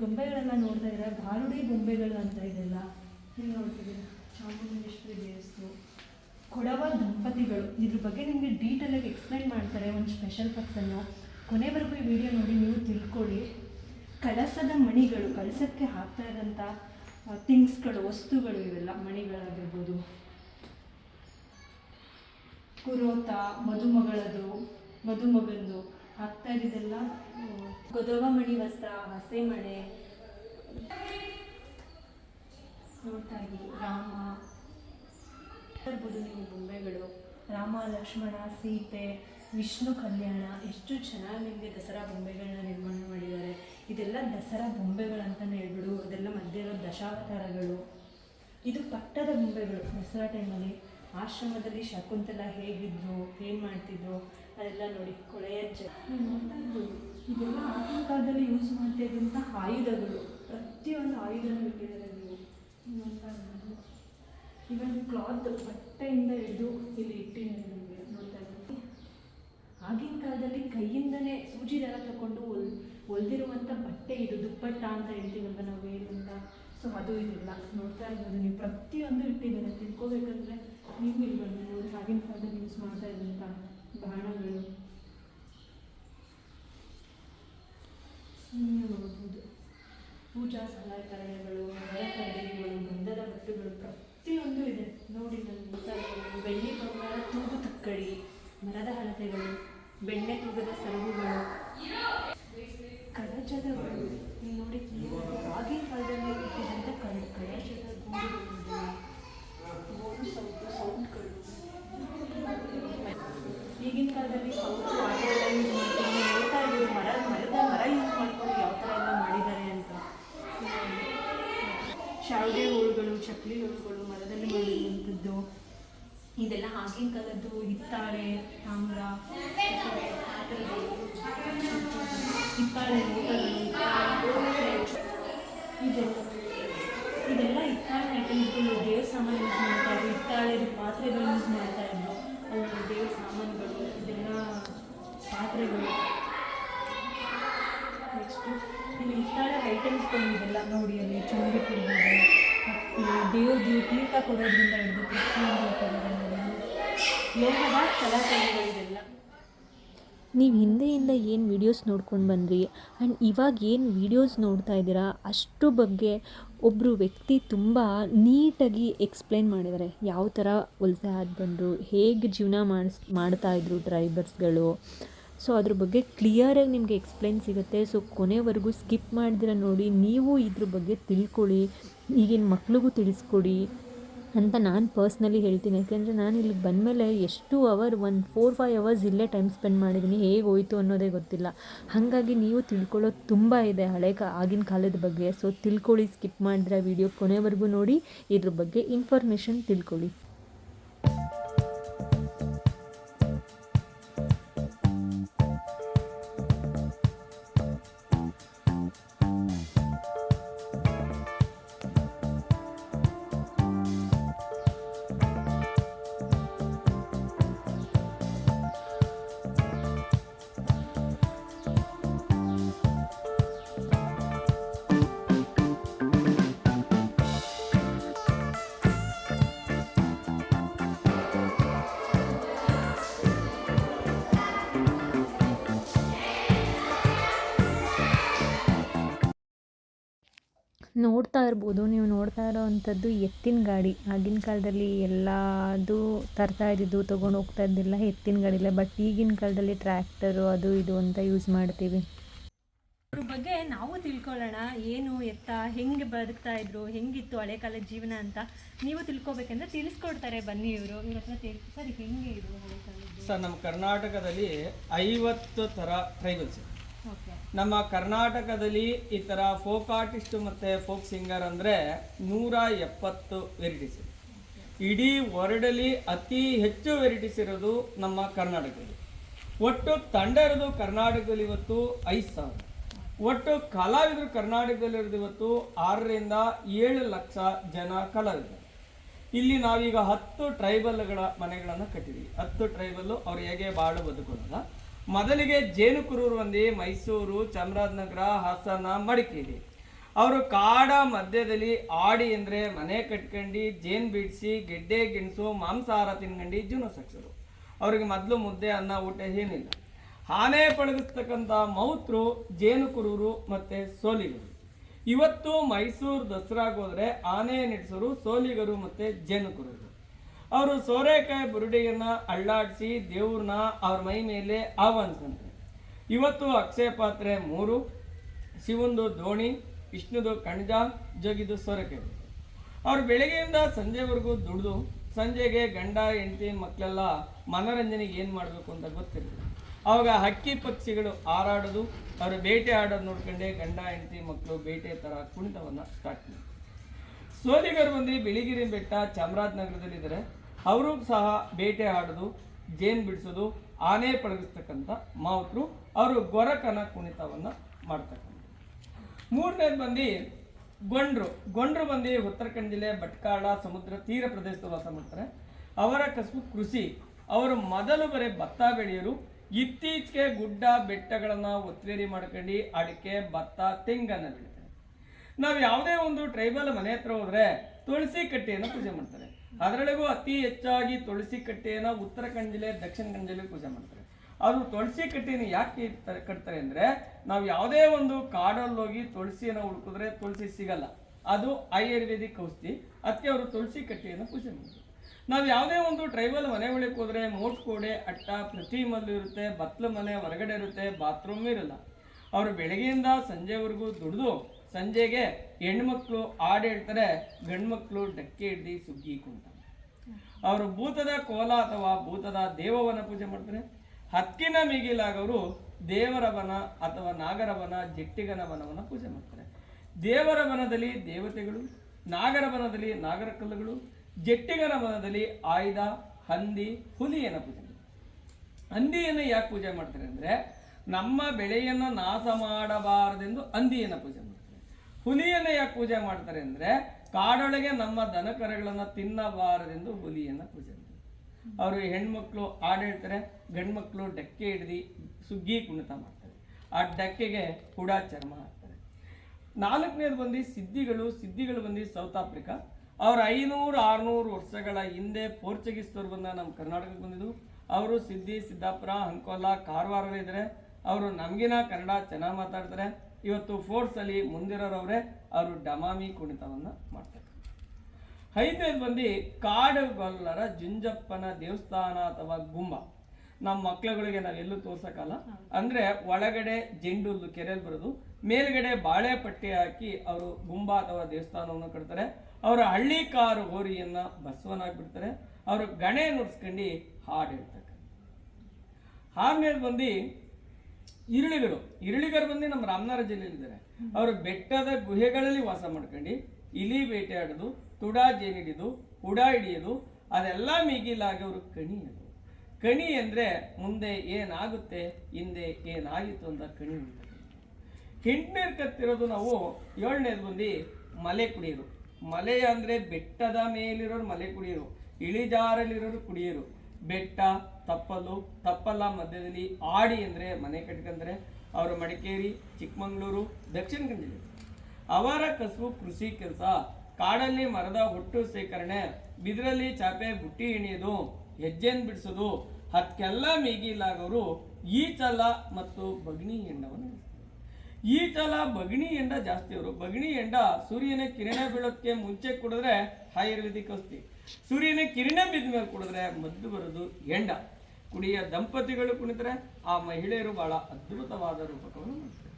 ಗೊಂಬೆಗಳೆಲ್ಲ ನೋಡ್ತಾ ಇದ್ದಾರೆ. ಗಾರುಡಿ ಗೊಂಬೆಗಳು ಅಂತ ಇದೆಲ್ಲ. ನೀವು ನೋಡ್ತಿದ್ದೀರಾ ಚಾಮುಂಡೇಶ್ವರಿ ದೇವಸ್ಥು ಕೊಡವ ದಂಪತಿಗಳು. ಇದ್ರ ಬಗ್ಗೆ ನಿಮಗೆ ಡೀಟೇಲಾಗಿ ಎಕ್ಸ್ಪ್ಲೈನ್ ಮಾಡ್ತಾರೆ ಒಂದು ಸ್ಪೆಷಲ್ ಪರ್ಸನ್ನು ಕೊನೆವರೆಗೂ ಈ ವಿಡಿಯೋ ನೋಡಿ, ನೀವು ತಿಳ್ಕೊಳ್ಳಿ. ಕಳಸದ ಮಣಿಗಳು ಕಳಸಕ್ಕೆ ಹಾಕ್ತಾ ಇರೋಂಥ ಥಿಂಗ್ಸ್ಗಳು ವಸ್ತುಗಳು ಇವೆಲ್ಲ, ಮಣಿಗಳಾಗಿರ್ಬೋದು. ಕುರೋತ, ಮದುಮಗಳದು, ಮದುಮಗಂದು ಹಾಕ್ತಾ ಇದ್ದಿದ್ದೆಲ್ಲ ಗೊದವ ಮಣಿ ವಸ್ತ್ರ ಹಸೆಮಣೆ ನೋಡ್ತಾ ಇದ್ದೀವಿ ರಾಮ. ಇರ್ಬೋದು ನೀವು ಬೊಂಬೆಗಳು. ರಾಮ, ಲಕ್ಷ್ಮಣ, ಸೀತೆ, ವಿಷ್ಣು, ಕಲ್ಯಾಣ ಎಷ್ಟು ಚೆನ್ನಾಗಿ ನಿಮಗೆ ದಸರಾ ಬೊಂಬೆಗಳನ್ನ ನಿರ್ಮಾಣ ಮಾಡಿದ್ದಾರೆ. ಇದೆಲ್ಲ ದಸರಾ ಬೊಂಬೆಗಳಂತಲೇ ಹೇಳ್ಬಿಡು. ಅದೆಲ್ಲ ಮಧ್ಯೆ ಇರೋ ದಶಾವತಾರಗಳು. ಇದು ಪಟ್ಟದ ಬೊಂಬೆಗಳು ದಸರಾ ಟೈಮಲ್ಲಿ ಆಶ್ರಮದಲ್ಲಿ ಶಕುಂತಲ ಹೇಗಿದ್ರು ಏನು ಮಾಡ್ತಿದ್ರು ಅದೆಲ್ಲ ನೋಡಿ ಕೊಳೆಯ ಇರ್ಬೋದು ಇದೆಲ್ಲ ಆಗಿನ ಕಾಲದಲ್ಲಿ ಯೂಸ್ ಮಾಡ್ತಾ ಇದ್ದಂಥ ಆಯುಧಗಳು. ಪ್ರತಿಯೊಂದು ಆಯುಧನೂ ಇಟ್ಟಿದ್ದಾರೆ ನೀವು ಇವನ್ ಕ್ಲಾತ್ ಬಟ್ಟೆಯಿಂದ ಹಿಡಿದು ಇಲ್ಲಿ ಇಟ್ಟಿದ್ದೀನಿ ನಿಮಗೆ ನೋಡ್ತಾ ಇದ್ದೀನಿ. ಆಗಿನ ಕಾಲದಲ್ಲಿ ಕೈಯಿಂದನೇ ಸೂಜಿ ದಾರ ತಗೊಂಡು ಹೊಲ್ ಬಟ್ಟೆ ಇದು ದುಪ್ಪಟ್ಟ ಅಂತ ಹೇಳ್ತೀವಲ್ವ ನಾವು ಏನಂತ ಸೊ ಅದು ಇದೆಲ್ಲ ನೋಡ್ತಾ ಇರ್ಬೋದು ನೀವು ಪ್ರತಿಯೊಂದು ಇಟ್ಟಿದ್ದಾರೆ. ತಿಳ್ಕೊಬೇಕಂದ್ರೆ ನೀವು ಇಲ್ಲಿ ಬನ್ನಿ. ನೋಡಿ ಆಗಿನ ಕಾಲದಲ್ಲಿ ಯೂಸ್ ಮಾಡ್ತಾ ಇದ್ದಂಥ ಬಾಣಗಳು. ನೋಡ್ಬೋದು. ಪೂಜಾ ಸಲಕರಣೆಗಳು ಮರ ಕಡ್ಡಿಗಳು ಗಂಧದ ಬಟ್ಟೆಗಳು ಪ್ರತಿಯೊಂದು ಇದೆ ನೋಡಿ ನಾನು ನೋಡ್ತಾ ಇರ್ಬೋದು ಬೆಳ್ಳಿ ಬಂಗಾರ ತೂಗು ತಕ್ಕಡಿ ಮರದ ಹಳತೆಗಳು ಬೆಣ್ಣೆ ತೂಗದ ಸರಳುಗಳು ನೀವು ನೋಡಿ ಲೋಟಗಳು ಇದೆಲ್ಲ ಇದೆಲ್ಲ ಹಿತ್ತಾಳೆ ಐಟಮ್ಸ್ಗಳು ದೇವ್ರ ಸಾಮಾನು ಯೂಸ್ ಮಾಡ್ತಾ ಇದ್ರು ಹಿತ್ತಾಳೆ ಪಾತ್ರೆಗಳು ಯೂಸ್ ಮಾಡ್ತಾ ಇದ್ರು ಅಲ್ಲಿ ದೇವ್ರ ಸಾಮಾನುಗಳು ಇದೆಲ್ಲ ಪಾತ್ರೆಗಳು ನೆಕ್ಸ್ಟು ಇಲ್ಲಿ ಹಿತ್ತಾಳೆ ಐಟಮ್ಸ್ಗಳು ಇದೆಲ್ಲ ನೋಡಿ ಅಲ್ಲಿ ಚುಂಬಿ ಕೊಡ್ಬೋದು ಮತ್ತು ದೇವ್ರದ್ದು ತೀರ್ಥ ಕೊಡೋದ್ರಿಂದ ಹಿಡಿದು ಪ್ರತಿಯೊಂದು ಕಲಾಕಲೆಗಳು ನೋಡಿ. ನೀವು ಹಿಂದೆಯಿಂದ ಏನು ವೀಡಿಯೋಸ್ ನೋಡ್ಕೊಂಡು ಬಂದ್ರಿ? ಆ್ಯಂಡ್ ಇವಾಗ ಏನು ವೀಡಿಯೋಸ್ ನೋಡ್ತಾ ಇದ್ದೀರಾ? ಅಷ್ಟು ಬಗ್ಗೆ ಒಬ್ಬರು ವ್ಯಕ್ತಿ ತುಂಬ ನೀಟಾಗಿ ಎಕ್ಸ್ಪ್ಲೇನ್ ಮಾಡಿದ್ದಾರೆ ಯಾವ ಥರ ವಲಸೆ ಆಗಿ ಬಂದರು, ಹೇಗೆ ಜೀವನ ಮಾಡಿಸ್ ಮಾಡ್ತಾಯಿದ್ರು ಡ್ರೈವರ್ಸ್ಗಳು ಸೊ ಅದ್ರ ಬಗ್ಗೆ ಕ್ಲಿಯರಾಗಿ ನಿಮಗೆ ಎಕ್ಸ್ಪ್ಲೇನ್ ಸಿಗುತ್ತೆ. ಸೊ ಕೊನೆವರೆಗೂ ಸ್ಕಿಪ್ ಮಾಡಿದಿರ ನೋಡಿ, ನೀವು ಇದ್ರ ಬಗ್ಗೆ ತಿಳ್ಕೊಳ್ಳಿ. ಈಗಿನ ಮಕ್ಳಿಗೂ ತಿಳಿಸ್ಕೊಡಿ. ಅಂತ ನಾನು ಪರ್ಸ್ನಲಿ ಹೇಳ್ತೀನಿ. ಯಾಕೆಂದರೆ ನಾನು ಇಲ್ಲಿಗೆ ಬಂದಮೇಲೆ ಎಷ್ಟು ಅವರ್ ಒಂದು ಫೋರ್ ಫೈವ್ ಅವರ್ಸ್ ಇಲ್ಲೇ ಟೈಮ್ ಸ್ಪೆಂಡ್ ಮಾಡಿದ್ದೀನಿ ಹೇಗೆ ಹೋಯಿತು ಅನ್ನೋದೇ ಗೊತ್ತಿಲ್ಲ. ಹಾಗಾಗಿ ನೀವು ತಿಳ್ಕೊಳ್ಳೋದು ತುಂಬ ಇದೆ ಹಳೆ ಕಾ, ಆಗಿನ ಕಾಲದ ಬಗ್ಗೆ. ಸೊ ತಿಳ್ಕೊಳ್ಳಿ ಸ್ಕಿಪ್ ಮಾಡಿದ್ರೆ ವಿಡಿಯೋ ಕೊನೆವರೆಗೂ ನೋಡಿ. ಇದ್ರ ಬಗ್ಗೆ ಇನ್ಫಾರ್ಮೇಷನ್ ತಿಳ್ಕೊಳ್ಳಿ. ನೋಡ್ತಾ ಇರ್ಬೋದು. ನೀವು ನೋಡ್ತಾ ಇರೋವಂಥದ್ದು ಎತ್ತಿನ ಗಾಡಿ. ಆಗಿನ ಕಾಲದಲ್ಲಿ ಎಲ್ಲದು ತರ್ತಾ ಇದ್ದಿದ್ದು ತೊಗೊಂಡು ಹೋಗ್ತಾ ಇದ್ದಿಲ್ಲ ಎತ್ತಿನ ಗಾಡಿಲೇ. ಬಟ್ ಈಗಿನ ಕಾಲದಲ್ಲಿ ಟ್ರ್ಯಾಕ್ಟರು ಅದು ಇದು ಅಂತ ಯೂಸ್ ಮಾಡ್ತೀವಿ. ಅವ್ರ ಬಗ್ಗೆ ನಾವು ತಿಳ್ಕೊಳ್ಳೋಣ. ಏನು ಎತ್ತ ಹೆಂಗೆ ಬದುಕ್ತಾ ಇದ್ರು ಹೆಂಗಿತ್ತು ಹಳೆ ಕಾಲದ ಜೀವನ ಅಂತ ನೀವು ತಿಳ್ಕೊಬೇಕಂದ್ರೆ ತಿಳಿಸ್ಕೊಡ್ತಾರೆ ಬನ್ನಿ ಇವರು. ಇವ್ರ ಹತ್ರ ಸರ್ ಹೆಂಗೆ ಇದು ಸರ್ ನಮ್ಮ ಕರ್ನಾಟಕದಲ್ಲಿ ಐವತ್ತು ಥರ ಟ್ರೈಬಲ್ಸ್ ನಮ್ಮ ಕರ್ನಾಟಕದಲ್ಲಿ ಈ ಥರ ಫೋಕ್ ಆರ್ಟಿಸ್ಟ್ ಮತ್ತು ಫೋಕ್ ಸಿಂಗರ್ ಅಂದರೆ ನೂರ ಎಪ್ಪತ್ತು ವೆರೈಟೀಸ್ ಇಡೀ ವರ್ಲ್ಡಲ್ಲಿ ಅತಿ ಹೆಚ್ಚು ವೆರೈಟೀಸ್ ಇರೋದು ನಮ್ಮ ಕರ್ನಾಟಕದಲ್ಲಿ. ಒಟ್ಟು ತಂಡ ಇರೋದು ಕರ್ನಾಟಕದಲ್ಲಿ ಇವತ್ತು ಐದು ಸಾವಿರ. ಒಟ್ಟು ಕಲಾವಿದರು ಕರ್ನಾಟಕದಲ್ಲಿರೋದು ಇವತ್ತು ಆರರಿಂದ ಏಳು ಲಕ್ಷ ಜನ ಕಲಾವಿದರು. ಇಲ್ಲಿ ನಾವೀಗ ಹತ್ತು ಟ್ರೈಬಲ್ಗಳ ಮನೆಗಳನ್ನು ಕಟ್ಟಿದ್ದೀವಿ ಹತ್ತು ಟ್ರೈಬಲ್ಲು ಅವ್ರು ಹೇಗೆ ಬಾಳು ಬದುಕೋದ ಮೊದಲಿಗೆ ಜೇನುಕುರೂರು ಒಂದಿ ಮೈಸೂರು, ಚಾಮರಾಜನಗರ, ಹಾಸನ ಮಡಿಕೇರಿ. ಅವರು ಕಾಡ ಮಧ್ಯದಲ್ಲಿ ಆಡಿ ಅಂದರೆ ಮನೆ ಕಟ್ಕೊಂಡು, ಜೇನು ಬಿಡಿಸಿ, ಗೆಡ್ಡೆ, ಗೆಣಸು, ಮಾಂಸಾಹಾರ ತಿನ್ಕೊಂಡು ಜೀವನ ಸಾಗಿಸೋರು ಅವ್ರಿಗೆ ಮೊದಲು ಮುದ್ದೆ, ಅನ್ನ, ಊಟ ಏನಿಲ್ಲ. ಆನೆ ಪಳಗಿಸ್ತಕ್ಕಂಥ ಮೌತ್ರು ಜೇನುಕುರೂರು ಮತ್ತು ಸೋಲಿಗರು. ಇವತ್ತು ಮೈಸೂರು ದಸರಾಗೋದ್ರೆ ಆನೆ ನಡೆಸೋರು ಸೋಲಿಗರು ಮತ್ತೆ ಜೇನುಕುರರು ಅವರು ಸೋರೆಕಾಯಿ ಬುರುಡೆಯನ್ನು ಅಳ್ಳಾಡಿಸಿ ದೇವ್ರನ್ನ ಅವ್ರ ಮೈ ಮೇಲೆ ಆಹ್ವಾನಿಸ್ಕೊಂತಾರೆ ಇವತ್ತು ಅಕ್ಷಯ ಪಾತ್ರೆ ಮೂರು, ಶಿವಂದು ದೋಣಿ, ವಿಷ್ಣುದು ಕಣಜ ಜೋಗಿದು ಸೋರೆಕಾಯಿ. ಅವ್ರು ಬೆಳಗ್ಗೆಯಿಂದ ಸಂಜೆವರೆಗೂ ದುಡಿದು, ಸಂಜೆಗೆ ಗಂಡ, ಹೆಂಡತಿ ಮಕ್ಕಳೆಲ್ಲ ಮನೋರಂಜನೆಗೆ ಏನು ಮಾಡಬೇಕು ಅಂತ ಗೊತ್ತಿರಲಿಲ್ಲ. ಆವಾಗ ಹಕ್ಕಿ ಪಕ್ಷಿಗಳು ಹಾರಾಡೋದು, ಅವರು ಬೇಟೆ ಆಡೋದು ನೋಡ್ಕೊಂಡೆ ಗಂಡ, ಹೆಂಡತಿ ಮಕ್ಕಳು ಬೇಟೆ ಥರ ಕುಣಿತವನ್ನು ಸ್ಟಾರ್ಟ್ ಮಾಡಿ ಸೋಲಿಗರು ಬಂದು ಬಿಳಿಗಿರಿ ಬೆಟ್ಟ ಚಾಮರಾಜನಗರದಲ್ಲಿದ್ದಾರೆ. ಅವರು ಸಹ ಬೇಟೆ ಆಡೋದು, ಜೇನು ಬಿಡಿಸೋದು, ಆನೆ ಪಳಗಿಸ್ತಕ್ಕಂಥ ಮಾವುತರು ಅವರು ಗೊರಕನ ಕುಣಿತವನ್ನು ಮಾಡ್ತಕ್ಕಂಥ ಮೂರನೇದು ಬಂದು ಗೊಂಡ್ರು. ಗೊಂಡ್ರು ಬಂದು ಉತ್ತರಾಖಂಡ ಜಿಲ್ಲೆ ಭಟ್ಕಾಳ ಸಮುದ್ರ ತೀರ ಪ್ರದೇಶದ ವಾಸ ಮಾಡ್ತಾರೆ. ಅವರ ಕಸಬು ಕೃಷಿ. ಅವರು ಮೊದಲು ಬರೀ ಭತ್ತ ಬೆಳೆಯೋರು. ಇತ್ತೀಚೆಗೆ ಗುಡ್ಡ ಬೆಟ್ಟಗಳನ್ನು ಒತ್ತುವೇರಿ ಮಾಡ್ಕೊಂಡು ಅಡಿಕೆ, ಭತ್ತ, ತೆಂಗನ್ನು ಬೆಳೀತಾರೆ. ನಾವು ಯಾವುದೇ ಒಂದು ಟ್ರೈಬಲ್ ಮನೆ ಹತ್ರ ಹೋದ್ರೆ ತುಳಸಿ ಕಟ್ಟೆಯನ್ನು ಪೂಜೆ ಮಾಡ್ತಾರೆ. ಅದರೊಳಗೂ ಅತಿ ಹೆಚ್ಚಾಗಿ ತುಳಸಿ ಕಟ್ಟೆಯನ್ನ ಉತ್ತರ ಕನ್ನಡ ದಕ್ಷಿಣ ಕನ್ನಡ ಪೂಜೆ ಮಾಡ್ತಾರೆ. ಅದು ತುಳಸಿ ಕಟ್ಟೆಯನ್ನು ಯಾಕೆ ಕಟ್ತಾರೆ ಅಂದ್ರೆ ನಾವು ಯಾವುದೇ ಒಂದು ಕಾಡಲ್ಲಿ ಹೋಗಿ ತುಳಸಿಯನ್ನು ಹುಡುಕಿದ್ರೆ ತುಳಸಿ ಸಿಗಲ್ಲ. ಅದು ಆಯುರ್ವೇದಿಕ್ ಔಷಧಿ. ಅದಕ್ಕೆ ಅವರು ತುಳಸಿ ಕಟ್ಟೆಯನ್ನು ಪೂಜೆ ಮಾಡ್ತಾರೆ. ನಾವು ಯಾವುದೇ ಒಂದು ಟ್ರೈಬಲ್ ಮನೆ ಒಳಗೆ ಹೋದ್ರೆ ಮೋಟ್ ಕೋಡೆ ಅಟ್ಟ, ಪ್ರತಿ ಮಲ್ಲು ಇರುತ್ತೆ, ಬತ್ಲ ಮನೆ ಹೊರಗಡೆ ಇರುತ್ತೆ ಬಾತ್ರೂಮ್ ಇರಲ್ಲ. ಅವರು ಬೆಳಗ್ಗೆಯಿಂದ ಸಂಜೆವರೆಗೂ ದುಡಿದು ಸಂಜೆಗೆ ಹೆಣ್ಮಕ್ಳು ಹಾಡು ಹೇಳ್ತಾರೆ ಗಂಡ್ಮಕ್ಳು ಡಕ್ಕೆ ಹಿಡ್ದು ಸುಗ್ಗಿ ಕುಂತ ಅವರು ಭೂತದ ಕೋಲ ಅಥವಾ ಭೂತದ ದೇವವನ ಪೂಜೆ ಮಾಡ್ತಾರೆ. ಹಕ್ಕಿನ ಮಿಗಿಲಾಗವರು ದೇವರ ವನ ಅಥವಾ ನಾಗರ ವನ, ಜಟ್ಟಿಗನ ವನವನ್ನು ಪೂಜೆ ಮಾಡ್ತಾರೆ. ದೇವರ ವನದಲ್ಲಿ ದೇವತೆಗಳು, ನಾಗರ ವನದಲ್ಲಿ ನಾಗರ ಕಲ್ಲುಗಳು, ಜಟ್ಟಿಗನ ವನದಲ್ಲಿ ಆಯ್ದ ಹಂದಿ, ಹುಲಿಯನ್ನು ಪೂಜೆ ಮಾಡ್ತಾರೆ. ಹಂದಿಯನ್ನು ಯಾಕೆ ಪೂಜೆ ಮಾಡ್ತಾರೆ ಅಂದರೆ, ನಮ್ಮ ಬೆಳೆಯನ್ನು ನಾಶ ಮಾಡಬಾರದೆಂದು ಹಂದಿಯನ್ನು ಪೂಜೆ ಮಾಡ್ತಾರೆ. ಹುಲಿಯನ್ನು ಯಾಕೆ ಪೂಜೆ ಮಾಡ್ತಾರೆ ಅಂದ್ರೆ ಕಾಡೊಳಗೆ ನಮ್ಮ ದನಕರಗಳನ್ನು ತಿನ್ನಬಾರದೆಂದು ಹುಲಿಯನ್ನು ಪೂಜೆ ಮಾಡ್ತಾರೆ. ಅವರು ಹೆಣ್ಮಕ್ಳು ಆಡೇಳ್ತಾರೆ, ಗಂಡ್ಮಕ್ಳು ಡಕ್ಕೆ ಹಿಡ್ದು ಸುಗ್ಗಿ ಕುಣಿತ ಮಾಡ್ತಾರೆ. ಆ ಡಕ್ಕೆಗೆ ಕೂಡ ಚರ್ಮ ಹಾಕ್ತಾರೆ. ನಾಲ್ಕನೇದು ಬಂದು ಸಿದ್ಧಿಗಳು ಸಿದ್ಧಿಗಳು ಬಂದು ಸೌತ್ ಆಫ್ರಿಕಾ. ಅವ್ರ ಐನೂರು, ಆರುನೂರು ವರ್ಷಗಳ ಹಿಂದೆ ಪೋರ್ಚುಗೀಸ್ದವ್ರು ಬಂದ ನಮ್ಮ ಕರ್ನಾಟಕಕ್ಕೆ ಬಂದಿದ್ದು. ಅವರು ಸಿದ್ಧಿ, ಸಿದ್ದಾಪುರ, ಅಂಕೋಲ ಕಾರವಾರಲ್ಲಿದ್ದಾರೆ ಅವರು ನಮಗಿನ ಕನ್ನಡ ಚೆನ್ನಾಗಿ ಮಾತಾಡ್ತಾರೆ. ಇವತ್ತು ಫೋರ್ಟ್ಸಲ್ಲಿ ಮುಂದಿರೋರವರೇ ಅವರು ಡಮಾಮಿ ಕುಣಿತವನ್ನು ಮಾಡ್ತಾರೆ. ಐದನೇದು ಬಂದು ಕಾಡುಗೊಲ್ಲರ ಜುಂಜಪ್ಪನ ದೇವಸ್ಥಾನ ಅಥವಾ ಗುಂಬ. ನಮ್ಮ ಮಕ್ಳುಗಳಿಗೆ ನಾವೆಲ್ಲೂ ತೋರ್ಸೋಕ್ಕಲ್ಲ ಅಂದ್ರೆ ಒಳಗಡೆ ಜೆಂಡುಲ್ಲು ಕೆರೆಯಲ್ಲಿ ಬರೋದು ಮೇಲ್ಗಡೆ ಬಾಳೆ ಪಟ್ಟಿ ಹಾಕಿ ಅವರು ಗುಂಬ ಅಥವಾ ದೇವಸ್ಥಾನವನ್ನು ಕಟ್ತಾರೆ. ಅವರ ಹಳ್ಳಿ ಕಾರು ಹೋರಿಯನ್ನ ಬಸವನಾಗ್ಬಿಡ್ತಾರೆ ಅವರು ಗಣೆ ನುಡ್ಸ್ಕೊಂಡು ಹಾಡು ಹೇಳ್ತಾರೆ. ಆರನೇದು ಬಂದು ಇರುಳಿಗರು. ಇರುಳಿಗರು ಬಂದು ನಮ್ಮ ರಾಮನಗರ ಜಿಲ್ಲೆಯಲ್ಲಿದ್ದಾರೆ ಅವರು ಬೆಟ್ಟದ ಗುಹೆಗಳಲ್ಲಿ ವಾಸ ಮಾಡ್ಕೊಂಡು ಇಲಿ ಬೇಟೆಯಾಡೋದು ತುಡಾ ಜೇನಿಡಿದು ಹುಡ ಹಿಡಿಯೋದು ಅದೆಲ್ಲ ಮಿಗಿಲಾಗಿ ಅವರು ಕಣಿಯೋದು ಕಣಿ ಅಂದರೆ ಮುಂದೆ ಏನಾಗುತ್ತೆ ಹಿಂದೆ ಏನಾಗಿತ್ತು ಅಂತ ಕಣಿ ಹಿಂಡ್ನೀರು ಎಂಟನೇದು ಕತ್ತಿರೋದು ನಾವು ಏಳನೇದು ಬಂದು ಮಲೆ ಕುಡಿಯೋರು ಮಲೆ ಅಂದರೆ ಬೆಟ್ಟದ ಮೇಲಿರೋರು ಮಲೆ ಕುಡಿಯೋರು ಇಳಿಜಾರಲ್ಲಿರೋರು ಕುಡಿಯೋರು. ಬೆಟ್ಟ ತಪ್ಪಲು ತಪ್ಪಲ ಮಧ್ಯದಲ್ಲಿ ಆಡಿ ಅಂದರೆ, ಮನೆ ಕಟ್ಕಂದ್ರೆ ಅವರು ಮಡಿಕೇರಿ, ಚಿಕ್ಕಮಂಗ್ಳೂರು, ದಕ್ಷಿಣ ಕನ್ನಡ. ಅವರ ಕಸುಬು ಕೃಷಿ ಕೆಲಸ, ಕಾಡಲ್ಲಿ ಮರದ ಹುಟ್ಟು ಶೇಖರಣೆ, ಬಿದಿರಲ್ಲಿ ಚಾಪೆ ಬುಟ್ಟಿ ಎಣಿಯೋದು ಹೆಜ್ಜೆನ್ ಬಿಡಿಸೋದು ಅದಕ್ಕೆಲ್ಲ ಮೀಗಿಲಾಗೋರು ಈಚಲ ಮತ್ತು ಬಗ್ನಿ ಹೆಣ್ಣವನ್ನು ಈ ಈಚಲ ಬಗ್ನಿ ಎಂಡ ಜಾಸ್ತಿ ಅವರು. ಬಗ್ನಿ ಎಂಡ ಸೂರ್ಯನ ಕಿರಣ ಬೀಳೋಕ್ಕೆ ಮುಂಚೆ ಕುಡಿದ್ರೆ ಆಯುರ್ವೇದಿಕ್ ಔಷಧಿ. ಸೂರ್ಯನ ಕಿರಣ ಬಿದ್ದ ಮೇಲೆ ಕುಡಿದ್ರೆ ಮದ್ದು ಬರೋದು ಎಂಡ ಕುಡಿಯ ದಂಪತಿಗಳು ಕುಣಿದ್ರೆ ಆ ಮಹಿಳೆಯರು ಬಹಳ ಅದ್ಭುತವಾದ ರೂಪಕವನ್ನು ಮಾಡ್ತಾರೆ.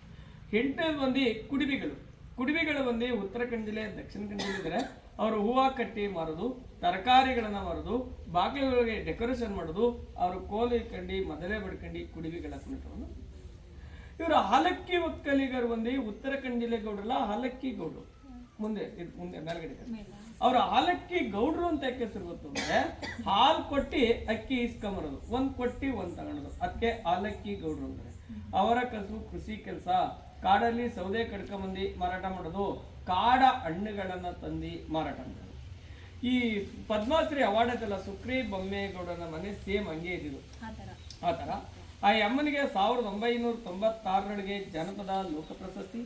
ಎಂಟನೇದು ಬಂದು ಕುಡಿಬಿಗಳು ಕುಡಿಬಿಗಳು ಬಂದು ಉತ್ತರ ಕನ್ನಡ ಜಿಲ್ಲೆ ದಕ್ಷಿಣ ಕನ್ನಡ ಜಿಲ್ಲೆ ಇದ್ದರೆ ಅವರು ಹೂವು ಕಟ್ಟಿ ಮಾರೋದು, ತರಕಾರಿಗಳನ್ನು ಮಾರೋದು ಬಾಗಿಲುಗಳಿಗೆ ಡೆಕೋರೇಷನ್ ಮಾಡೋದು, ಅವರು ಕೋಲು ಇಟ್ಕೊಂಡು ಮದಲೆ ಬಡ್ಕಂಡಿ ಕುಡಿಬಿಗಳ ಕುಣಿತವನ್ನು ಇವರು ಹಾಲಕ್ಕಿ ಒಕ್ಕಲಿಗರು ಬಂದು ಉತ್ತರ ಕನ್ನಡ ಜಿಲ್ಲೆ ಗೌಡ್ರಲ್ಲ, ಹಾಲಕ್ಕಿ ಗೌಡ್ರು. ಮುಂದೆ ಮುಂದೆ ಮೇಲ್ಗಡೆ. ಅವ್ರ ಹಾಲಕ್ಕಿ ಗೌಡ್ರು ಅಂತ ಯಾಕೆ ಹೆಸರು ಗೊತ್ತು ಅಂದ್ರೆ ಹಾಲು ಕೊಟ್ಟಿ ಅಕ್ಕಿ ಇಸ್ಕೊಂಬರೋದು. ಒಂದ್ ಕೊಟ್ಟಿ ಒಂದ್ ತಗೊಳೋದು ಅದಕ್ಕೆ ಹಾಲಕ್ಕಿ ಗೌಡ್ರು ಅಂದ್ರೆ ಅವರ ಕಸು ಕೃಷಿ ಕೆಲಸ. ಕಾಡಲ್ಲಿ ಸೌದೆ ಕಡ್ಕೊಂಬಂದಿ ಮಾರಾಟ ಮಾಡೋದು. ಕಾಡ ಹಣ್ಣುಗಳನ್ನ ತಂದಿ ಮಾರಾಟ ಮಾಡೋದು. ಈ ಪದ್ಮಶ್ರೀ ಅವಾರ್ಡ್ ಐತಲ್ಲ ಸುಕ್ರಿ ಬೊಮ್ಮೇಗೌಡನ ಮನೆ ಸೇಮ್ ಹಂಗೆ ಇದ್ದಿದ್ದು. ಆ ತರ ಆ ಆ ಅಮ್ಮನಿಗೆ ಸಾವಿರದ ಒಂಬೈನೂರ ತೊಂಬತ್ತಾರರೊಳಗೆ ಜನಪದ ಲೋಕ ಪ್ರಶಸ್ತಿ